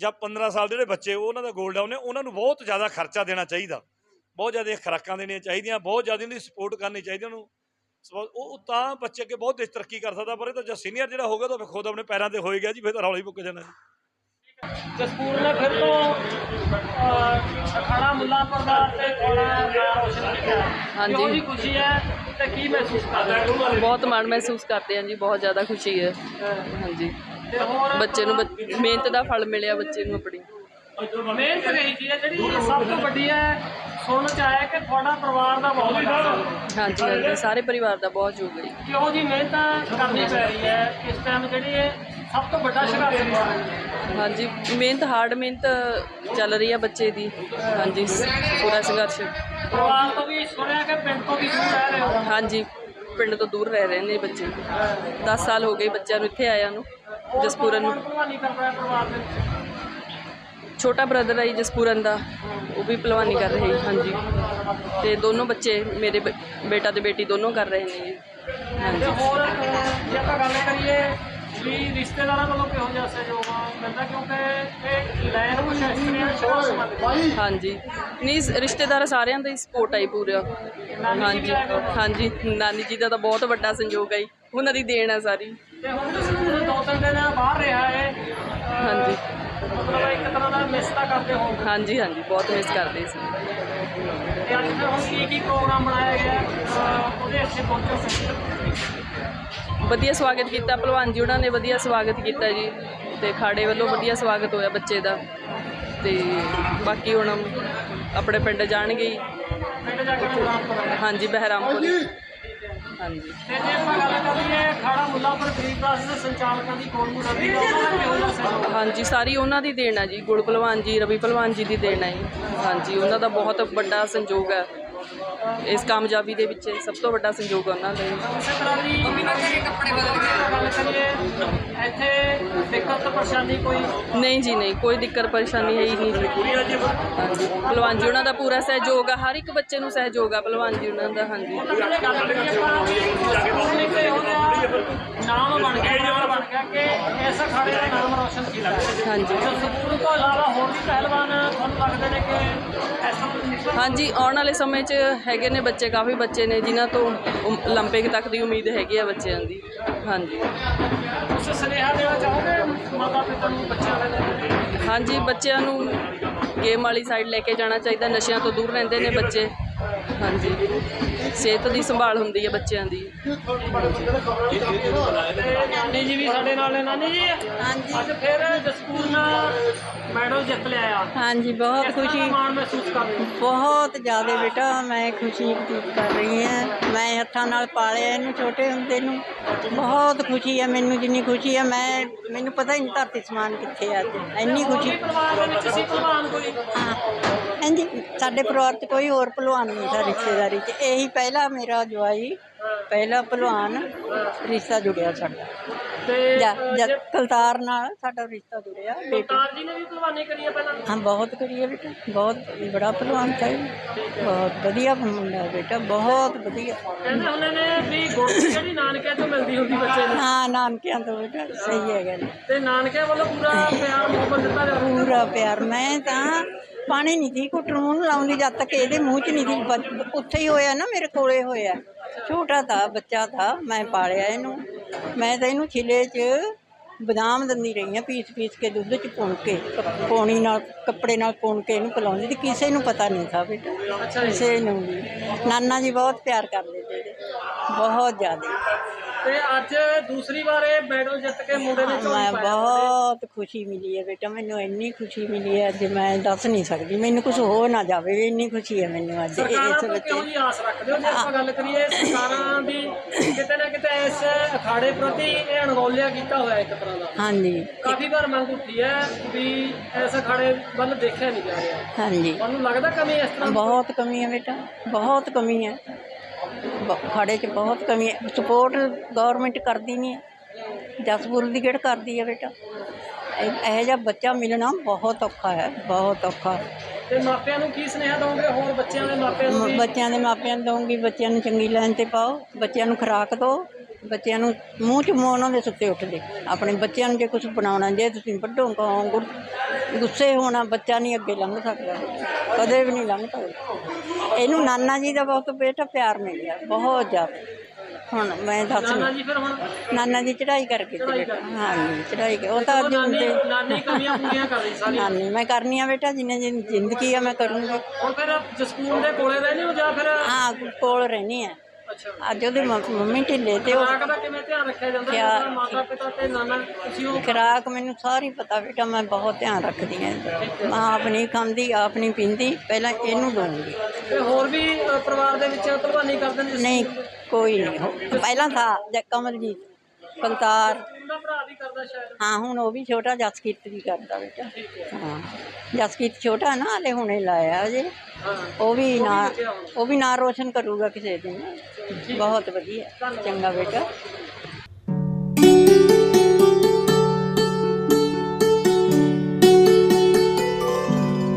ਜਾਂ 15 ਸਾਲ ਦੇ ਜਿਹੜੇ ਬੱਚੇ ਉਹ ਉਹਨਾਂ ਦਾ ਗੋਲਡ ਆਉਨੇ ਉਹਨਾਂ ਨੂੰ ਬਹੁਤ ਜ਼ਿਆਦਾ ਖਰਚਾ ਦੇਣਾ ਚਾਹੀਦਾ। ਬਹੁਤ ਜ਼ਿਆਦਾ ਖੁਰਾਕਾਂ ਦੇਣੀਆਂ ਚਾਹੀਦੀਆਂ ਬਹੁਤ ਜ਼ਿਆਦਾ ਇਹਨਾਂ ਦੀ ਸਪੋਰਟ ਕਰਨੀ ਚਾਹੀਦੀ ਉਹਨੂੰ ਉਹ ਤਾਂ ਬੱਚੇ ਅੱਗੇ ਬਹੁਤ ਦੇਸ਼ ਤਰੱਕੀ ਕਰ ਸਕਦਾ ਪਰ ਇਹ ਤਾਂ ਜੇ ਸੀਨੀਅਰ ਜਿਹੜਾ ਹੋਗਾ ਤਾਂ ਫਿਰ ਖੁਦ ਆਪਣੇ ਪੈਰਾਂ ਤੇ ਹੋਏਗਾ ਜੀ ਫਿਰ ਤਾਂ ਰੌਲਾ ਹੀ ਮੁੱਕ ਜਾਣਾ ਜੀ। ਜਸਪੂਰ ਨੇ ਫਿਰ ਤੋਂ ਅਖਾੜਾ ਮੁੱਲਾਂਪੁਰ ਦਾ ਤੇ ਥੋੜਾ ਨਾਮ ਰੋਸ਼ਨ ਕੀਤਾ। ਹਾਂਜੀ। ਜੀ ਖੁਸ਼ੀ ਹੈ ਤੇ ਕੀ ਮਹਿਸੂਸ ਕਰ ਰਹੇ ਹੋ? ਬਹੁਤ ਮਾਣ ਮਹਿਸੂਸ ਕਰਦੇ ਹਾਂ ਜੀ ਬਹੁਤ ਜ਼ਿਆਦਾ ਖੁਸ਼ੀ ਹੈ। ਹਾਂਜੀ। ਬੱਚੇ ਨੂੰ ਮਿਹਨਤ ਦਾ ਫਲ ਮਿਲਿਆ ਬੱਚੇ ਨੂੰ ਆਪਣੀ। ਮਿਹਨਤ ਰਹੀ ਜੀ ਜਿਹੜੀ ਸਭ ਤੋਂ ਵੱਡੀ ਹੈ ਸੁਣਨ ਚ ਆਇਆ ਕਿ ਤੁਹਾਡਾ ਪਰਿਵਾਰ ਦਾ ਬਹੁਤ ਵੱਡਾ ਹਾਂਜੀ ਹਾਂਜੀ ਸਾਰੇ ਪਰਿਵਾਰ ਦਾ ਬਹੁਤ ਯੋਗ ਹੈ। ਕਿਉਂ ਜੀ ਮਿਹਨਤ ਕਰਨੀ ਪੈ ਰਹੀ ਹੈ? ਇਸ ਟਾਈਮ ਜਿਹੜੀ ਇਹ ਸਭ ਤੋਂ ਵੱਡਾ ਸੰਘਰਸ਼ ਹੈ? ਹਾਂਜੀ ਮਿਹਨਤ ਹਾਰਡ ਮਿਹਨਤ ਚੱਲ ਰਹੀ ਹੈ ਬੱਚੇ ਦੀ। ਹਾਂਜੀ ਪੂਰਾ ਸੰਘਰਸ਼। ਪਰਿਵਾਰ ਤੋਂ ਵੀ ਸੁਣਿਆ ਕਿ ਪਿੰਡ ਤੋਂ ਵੀ ਦੂਰ ਰਹਿ ਰਹੇ ਹੋ? ਹਾਂਜੀ ਪਿੰਡ ਤੋਂ ਦੂਰ ਰਹਿ ਰਹੇ ਨੇ ਬੱਚੇ। 10 ਸਾਲ ਹੋ ਗਏ ਬੱਚਿਆਂ ਨੂੰ ਇੱਥੇ ਆਇਆ ਨੂੰ ਜਸਪੂਰਨ ਨੂੰ। ਭਲਵਾਨੀ ਕਰਦਾ ਹੈ ਪਰਿਵਾਰ ਦੇ ਵਿੱਚ। ਛੋਟਾ ਬ੍ਰਦਰ ਹੈ ਜੀ ਜਸਪੂਰਨ ਦਾ ਉਹ ਵੀ ਪਹਿਲਵਾਨੀ ਕਰ ਰਹੇ ਜੀ, ਹਾਂਜੀ। ਤੇ ਦੋਨੋਂ ਬੱਚੇ ਮੇਰੇ ਬ- ਬੇਟਾ ਤੇ ਬੇਟੀ ਦੋਨੋਂ ਕਰ ਰਹੇ ਨੇ ਜੀ। ਤੇ ਹਾਂਜੀ। ਹੋਰ ਅਹ, ਜੇ ਆਪਾਂ ਗੱਲ ਕਰੀਏ ਵੀ ਰਿਸ਼ਤੇਦਾਰਾਂ ਵੱਲੋਂ ਕਿਹੋ ਜਿਹਾ ਸਹਿਯੋਗ ਆ ਮਿਲਦਾ ਕਿਉਂਕਿ ਇਹ ਲੈਣ ਕੁਛ ਇਸ ਤਰ੍ਹਾਂ ਛੋਟਾ ਸਮਾਂ ਦੇ ਹਾਂਜੀ। ਨਹੀਂ ਸ- ਰਿਸ਼ਤੇਦਾਰ ਸਾਰਿਆਂ ਦਾ ਹੀ ਸਪੋਰਟ ਆਈ ਪੂਰਾ। ਹਾਂਜੀ। ਹਾਂਜੀ ਨਾਨੀ ਜੀ ਦਾ ਤਾਂ ਬਹੁਤ ਵੱਡਾ ਸੰਯੋਗ ਹੈ ਜੀ। ਉਹਨਾਂ ਦੀ ਦੇਣ ਹੈ ਸਾਰੀ। ਤੇ ਹੁਣ ਤੁਸੀਂ ਦੋ ਤਿੰਨ ਦਿਨ ਬਾਹਰ ਰਿਹਾ ਹੈ ਅਹ, ਹਾਂਜੀ। ਮਤਲਬ ਇੱਕ ਤਰ੍ਹਾਂ ਦਾ ਮਿਸ ਤਾਂ ਕਰਦੇ ਹੋ ਹਾਂਜੀ ਹਾਂਜੀ ਬਹੁਤ ਮਿਸ ਕਰਦੇ ਸੀ। ਤੇ ਅੱਜ ਫਿਰ ਹੁਣ ਕੀ ਕੀ ਪ੍ਰੋਗਰਾਮ ਬਣਾਇਆ ਗਿਆ? ਅਹ, ਉਹਦੇ ਇੱਥੇ ਪਹੁੰਚੋ ਫਿਰ। ਵਧੀਆ ਸਵਾਗਤ ਕੀਤਾ ਭਲਵਾਨ ਜੀ ਉਹਨਾਂ ਨੇ ਵਧੀਆ ਸਵਾਗਤ ਕੀਤਾ ਜੀ। ਤੇ ਖਾੜੇ ਵੱਲੋਂ ਵਧੀਆ ਸਵਾਗਤ ਹੋਇਆ ਬੱਚੇ ਦਾ। ਤੇ ਬਾਕੀ ਹੁਣ ਆਪਣੇ ਪਿੰਡ ਜਾਣਗੇ ਜੀ। ਪਿੰਡ ਜਾ ਕੇ ਪ੍ਰੋਗਰਾਮ ਕਰਾਂਗੇ ਹਾਂਜੀ ਬਹਿਰਾਮਪੁਰ। ਹਾਂਜੀ। ਤੇ ਜੇ ਆਪਾਂ ਗੱਲ ਕਰੀਏ ਖਾੜਾ ਮੁੱਲਾਪੁਰ ਗਰੀਬਦਾਸ ਦੇ ਸੰਚਾਲਕਾਂ ਦੀ ਕੋਲ ਮੁਰੱਬੀ ਦਾ ਉਹਨਾਂ ਦਾ ਕਿਹੋ ਜਿਹਾ ਸਹਿਯੋਗ ਹਾਂਜੀ ਸਾਰੀ ਉਹਨਾਂ ਦੀ ਦੇਣ ਹੈ ਜੀ। ਗੁੜ ਭਲਵਾਨ ਜੀ ਰਵੀ ਭਲਵਾਨ ਜੀ ਦੀ ਦੇਣ ਹੈ ਜੀ। ਹਾਂਜੀ ਉਹਨਾਂ ਦਾ ਬਹੁਤ ਵੱਡਾ ਸੰਯੋਗ ਹੈ। ਇਸ ਕਾਮਯਾਬੀ ਦੇ ਵਿੱਚ ਸਭ ਤੋਂ ਵੱਡਾ ਸੰਯੋਗ ਉਹਨਾਂ ਦਾ। ਨਹੀਂ ਜੀ, ਨਹੀਂ, ਕੋਈ ਦਿੱਕਤ ਪਰੇਸ਼ਾਨੀ ਹੈ ਹੀ ਨਹੀਂ ਜੀ। ਹਾਂਜੀ ਭਲਵਾਨ ਜੀ, ਉਹਨਾਂ ਦਾ ਪੂਰਾ ਸਹਿਯੋਗ ਆ, ਹਰ ਇੱਕ ਬੱਚੇ ਨੂੰ ਸਹਿਯੋਗ ਆ ਭਲਵਾਨ ਜੀ, ਉਹਨਾਂ ਦਾ, ਹਾਂਜੀ। ਨਾਮ ਬਣ ਗਿਆ ਨਾਮ ਬਣ ਗਿਆ ਕਿ ਇਸ ਅਖਾੜੇ ਦਾ ਨਾਮ ਰੋਸ਼ਨ ਕੀਤਾ ਹਾਂਜੀ। ਜੋ ਸਕੂਲ ਤੋਂ ਇਲਾਵਾ ਹੋਰ ਵੀ ਪਹਿਲਵਾਨ ਤੁਹਾਨੂੰ ਲੱਗਦੇ ਨੇ ਕਿ ਇਸ ਤਰ੍ਹਾਂ ਹਾਂਜੀ, ਆਉਣ ਵਾਲੇ ਸਮੇਂ 'ਚ ਹੈਗੇ ਨੇ ਬੱਚੇ ਕਾਫੀ ਬੱਚੇ ਨੇ ਜਿਨ੍ਹਾਂ ਤੋਂ 올림픽 ਤੱਕ ਦੀ ਉਮੀਦ ਹੈਗੀ ਆ ਬੱਚਿਆਂ ਦੀ ਹਾਂਜੀ ਤੁਸੀਂ ਸੁਨੇਹਾ ਦੇਣਾ ਚਾਹੋਗੇ ਮਾਤਾ ਪਿਤਾ ਨੂੰ ਬੱਚਿਆਂ ਦੇ ਹਾਂਜੀ ਬੱਚਿਆਂ ਨੂੰ ਗੇਮ ਵਾਲੀ ਸਾਈਡ ਲੈ ਕੇ ਜਾਣਾ ਚਾਹੀਦਾ ਨਸ਼ਿਆਂ ਤੋਂ ਦੂਰ ਰਹਿੰਦੇ ਨੇ ਬੱਚੇ ਹਾਂਜੀ ਸਿਹਤ ਦੀ ਸੰਭਾਲ ਹੁੰਦੀ ਹੈ ਬੱਚਿਆਂ ਦੀ ਤੇ ਨਾਨੀ ਜੀ ਵੀ ਸਾਡੇ ਨਾਲ ਨੇ ਨਾਨੀ ਜੀ ਹਾਂਜੀ ਅੱਜ ਫਿਰ ਜਸਪੂਰ ਨਾਲ ਮੈਡਲ ਜਿੱਤ ਲਿਆ ਆ। ਹਾਂਜੀ ਬਹੁਤ ਖੁਸ਼ੀ। ਮਾਣ ਮਹਿਸੂਸ ਕਰ ਰਹੇ ਹੋ। ਬਹੁਤ ਜ਼ਿਆਦਾ ਬੇਟਾ ਮੈਂ ਖੁਸ਼ੀ ਮਹਿਸੂਸ ਕਰ ਰਹੀ ਹਾਂ। ਮੈਂ ਹੱਥਾਂ ਨਾਲ ਪਾਲਿਆ ਇਹਨੂੰ ਛੋਟੇ ਹੁੰਦੇ ਨੂੰ। ਬਹੁਤ ਖੁਸ਼ੀ ਹੈ ਮੈਨੂੰ ਜਿੰਨੀ ਖੁਸ਼ੀ ਹੈ ਮੈਂ ਮੈਨੂੰ ਪਤਾ ਹੀ ਨਹੀਂ ਧਰਤੀ ਸਮਾਨ ਕਿੱਥੇ ਆ ਅੱਜ। ਇੰਨੀ ਖੁਸ਼ੀ। ਵੀ ਪਰਿਵਾਰ ਦੇ ਵਿੱਚ ਸੀ ਭਲਵਾਨ ਕੋਈ? ਹਾਂ। ਹਾਂਜੀ ਸਾਡੇ ਪਰਿਵਾਰ 'ਚ ਕੋਈ ਹੋਰ ਭਲਵਾਨ ਨਹੀਂ ਸੀ ਰਿਸ਼ਤੇਦਾਰੀ 'ਚ। ਇਹੀ ਪਹਿਲਾ ਮੇਰਾ ਜਵਾਈ। ਪਹਿਲਾ ਭਲਵਾਨ ਰਿਸ਼ਤਾ ਜੁੜਿਆ ਸਾਡਾ। ਤੇ ਜਦ ਕਲਤਾਰ ਨਾਲ ਸਾਡਾ ਰਿਸ਼ਤਾ ਜੁੜਿਆ ਬੇਟੀ। ਸਰਦਾਰ ਜੀ ਨੇ ਵੀ ਭਲਵਾਨੀ ਕਰੀ ਹੈ ਪਹਿਲਾਂ? ਹਾਂ ਬਹੁਤ ਕਰੀਏ ਬੇਟਾ। ਬਹੁਤ ਬੜਾ ਭਲਵਾਨ ਹੈ। ਬਹੁਤ ਵਧੀਆ ਮੁੰਡਾ ਹੈ ਬੇਟਾ ਬਹੁਤ ਵਧੀਆ। ਕਹਿੰਦੇ ਹੁੰਦੇ ਨੇ ਵੀ ਗੁਰਦੀ ਜਿਹੜੀ ਨਾਨਕਿਆਂ ਤੋਂ ਮਿਲਦੀ ਹੁੰਦੀ ਬੱਚੇ ਨੂੰ। ਹਾਂ ਨਾਨਕਿਆਂ ਤੋਂ ਬੇਟਾ ਸਹੀ ਹੈਗਾ ਜੀ। ਤੇ ਨਾਨਕਿਆਂ ਵੱਲੋਂ ਪੂਰਾ ਪਿਆਰ ਮੁਹੱਬਤ ਦਿੱਤਾ ਜਾਂਦਾ। ਪੂਰਾ ਪਿਆਰ। ਮੈਂ ਤਾਂ ਪਾਣੀ ਨਹੀਂ ਸੀ ਮੂੰਹ ਨੂੰ ਲਾਉਂਦੀ ਜਦ ਤੱਕ ਇਹਦੇ ਮੂੰਹ 'ਚ ਨਹੀਂ ਸੀ ਬ- ਉੱਥੇ ਹੀ ਹੋਇਆ ਨਾ ਮੇਰੇ ਕੋਲੇ ਹੋਇਆ। ਛੋਟਾ ਤਾਂ ਬੱਚਾ ਤਾਂ ਮੈਂ ਪਾਲਿਆ ਇਹਨੂੰ। ਮੈਂ ਤਾਂ ਇਹਨੂੰ ਛਿਲੇ 'ਚ ਬਦਾਮ ਦਿੰਦੀ ਰਹੀ ਹਾਂ ਪੀਸ ਪੀਸ ਕੇ ਦੁੱਧ 'ਚ ਪੁਣ ਕੇ ਪੌਣੀ ਨਾਲ ਕੱਪੜੇ ਨਾਲ ਪੁਣ ਕੇ ਇਹਨੂੰ ਪਿਲਾਉਂਦੀ ਤੇ ਕਿਸੇ ਨੂੰ ਪਤਾ ਨਹੀਂ ਥਾ ਬੇਟਾ ਕਿਸੇ ਨੂੰ ਵੀ। ਨਾਨਾ ਜੀ ਬਹੁਤ ਪਿਆਰ ਕਰਦੇ ਤੇ ਬਹੁਤ ਜ਼ਿਆਦਾ। ਤੇ ਅੱਜ ਦੂਸਰੀ ਵਾਰ ਇਹ ਮੈਡਲ ਜਿੱਤ ਕੇ ਮੁੰਡੇ ਨੇ ਮੈਂ ਬਹੁਤ ਖੁਸ਼ੀ ਮਿਲੀ ਹੈ ਬੇਟਾ ਮੈਨੂੰ ਇੰਨੀ ਖੁਸ਼ੀ ਮਿਲੀ ਹੈ ਅੱਜ ਮੈਂ ਦੱਸ ਨਹੀਂ ਸਕਦੀ। ਮੈਨੂੰ ਕੁਝ ਹੋ ਨਾ ਜਾਵੇ ਇੰਨੀ ਖੁਸ਼ੀ ਹੈ ਮੈਨੂੰ ਅੱਜ ਇਸ ਤੋਂ ਬੱਚੇ ਕਿਹੋ ਜਿਹੀ ਆਸ ਰੱਖਦੇ ਹੋ? ਜੇ ਆਪਾਂ ਗੱਲ ਕਰੀਏ ਸਰਕਾਰਾਂ ਦੀ ਕਿਤੇ ਨਾ ਕਿਤੇ ਇਸ ਅਖਾੜੇ ਪ੍ਰਤੀ ਇਹ ਅਣਗੌਲਿਆ ਕੀਤਾ ਹੋਇਆ ਇੱਕ ਤਰ੍ਹਾਂ। ਦਾ। ਹਾਂਜੀ। ਕਾਫੀ ਵਾਰ ਮੰਗ ਉੱਠੀ ਹੈ ਵੀ ਇਸ ਅਖਾੜੇ ਵੱਲ ਦੇਖਿਆ ਨਹੀਂ ਜਾ ਰਿਹਾ। ਹਾਂਜੀ। ਤੁਹਾਨੂੰ ਲੱਗਦਾ ਕਮੀ ਇਸ ਤਰ੍ਹਾਂ ਦੀ? ਬਹੁਤ ਕਮੀ ਹੈ ਬੇਟਾ ਬਹੁਤ ਕਮੀ ਹੈ। ਬ- ਖਾੜੇ 'ਚ ਬਹੁਤ ਕਮੀ ਹੈ। ਸਪੋਰਟ ਗਵਰਨਮੈਂਟ ਕਰਦੀ ਨਹੀਂ ਹੈ। ਜਸਪੁਰ ਦੀ ਕਿਹੜ ਕਰਦੀ ਹੈ ਬੇਟਾ? ਇਹ ਇਹੋ ਜਿਹਾ ਬੱਚਾ ਮਿਲਣਾ ਬਹੁਤ ਔਖਾ ਹੈ ਬਹੁਤ ਔਖਾ। ਤੇ ਮਾਪਿਆਂ ਨੂੰ ਕੀ ਸੁਨੇਹਾ ਦਵੋਗੇ ਹੋਰ ਬੱਚਿਆਂ ਦੇ ਮਾਪਿਆਂ ਨੂੰ ਮ- ਵੀ? ਬੱਚਿਆਂ ਦੇ ਮਾਪਿਆਂ ਨੂੰ ਦਊਂਗੀ ਬੱਚਿਆਂ ਨੂੰ ਚੰਗੀ ਲਾਈਨ ਤੇ ਪਾਓ ਬੱਚਿਆਂ ਨੂੰ ਖੁਰਾਕ ਦਿਓ। ਬੱਚਿਆਂ ਨੂੰ ਮੂੰਹ ਚ ਮੂੰਹ ਉਹਨਾਂ ਦੇ ਸੁੱਤੇ ਉੱਠਦੇ। ਆਪਣੇ ਬੱਚਿਆਂ ਨੂੰ ਜੇ ਕੁਝ ਬਣਾਉਣਾ ਜੇ ਤੁਸੀਂ ਵੱਡੋ ਕਹੋ ਗੁੱਸੇ ਹੋਣਾ ਬੱਚਾ ਨਹੀਂ ਅੱਗੇ ਲੰਘ ਸਕਦਾ। ਕਦੇ ਵੀ ਨਹੀਂ ਲੰਘ ਸਕਦਾ। ਇਹਨੂੰ ਨਾਨਾ ਜੀ ਦਾ ਬਹੁਤ ਬੇਟਾ ਪਿਆਰ ਮਿਲਿਆ ਬਹੁਤ ਜ਼ਿਆਦਾ। ਹੁਣ ਮੈਂ ਦੱਸ ਨਾਨਾ ਜੀ ਫਿਰ ਹੁਣ? ਨਾਨਾ ਜੀ ਚੜਾਈ ਕਰਕੇ ਹਾਂਜੀ ਚੜਾਈ ਉਹ ਤਾਂ ਅੱਜ ਨਾਨੀ ਕਮੀਆਂ ਪੂਰੀਆਂ ਕਰ ਰਹੀ ਸਾਰੀ। ਨਾਨੀ ਮੈਂ ਕਰਨੀ ਆ ਬੇਟਾ ਜਿੰਨੇ ਜ਼ਿੰਦਗੀ ਆ ਮੈਂ ਕਰੂੰਗੀ। ਹੁਣ ਫਿਰ ਜਸਕੂਨ ਦੇ ਕੋਲੇ ਰਹਿੰਦੇ ਹੋ ਜਾਂ ਫਿਰ ਹਾਂ ਕੋਲ ਰਹਿਣੀ ਆ ਅੱਜ ਉਹਦੇ ਮ- ਮੰਮੀ ਢਿੱਲੇ ਤੇ ਉਹ ਖੁਰਾਕ ਦਾ ਕਿਵੇਂ ਧਿਆਨ ਰੱਖਿਆ ਜਾਂਦਾ? ਕਿਆ- ਮਾਤਾ ਪਿਤਾ ਤੇ ਨਾਨਾ ਤੁਸੀਂ ਉਹ ਖੁਰਾਕ ਮੈਨੂੰ ਸਾਰੀ ਪਤਾ ਬੇਟਾ ਮੈਂ ਬਹੁਤ ਧਿਆਨ ਰੱਖਦੀ ਹਾਂ। ਮਾਂ ਆਪ ਨਹੀਂ ਖਾਂਦੀ ਆਪ ਨਹੀਂ ਪੀਂਦੀ ਪਹਿਲਾਂ ਇਹਨੂੰ ਦਊਂਗੀ। ਤੇ ਹੋਰ ਵੀ ਅ, ਪਰਿਵਾਰ ਦੇ ਵਿੱਚ ਭਲਵਾਨੀ ਕਰਦੇ ਨੇ ਨਹੀਂ ਕੋਈ ਨਹੀਂ। ਪਹਿਲਾਂ ਥਾ ਜ- ਕਮਲਜੀਤ। ਕੰਤਾਰ ਹਾਂ ਹੁਣ ਉਹ ਵੀ ਛੋਟਾ ਜਸਕੀਰਤ ਵੀ ਕਰਦਾ ਬੇਟਾ। ਹਾਂ। ਜਸਕੀਰਤ ਛੋਟਾ ਨਾ ਹਲੇ ਹੁਣੇ ਲਾਇਆ ਅਜੇ ਉਹ ਵੀ ਨਾ ਉਹ ਵੀ ਨਾਂ ਰੋਸ਼ਨ ਕਰੂਗਾ ਕਿਸੇ ਦਿਨ। ਬਹੁਤ ਵਧੀਆ। ਚੰਗਾ ਬੇਟਾ।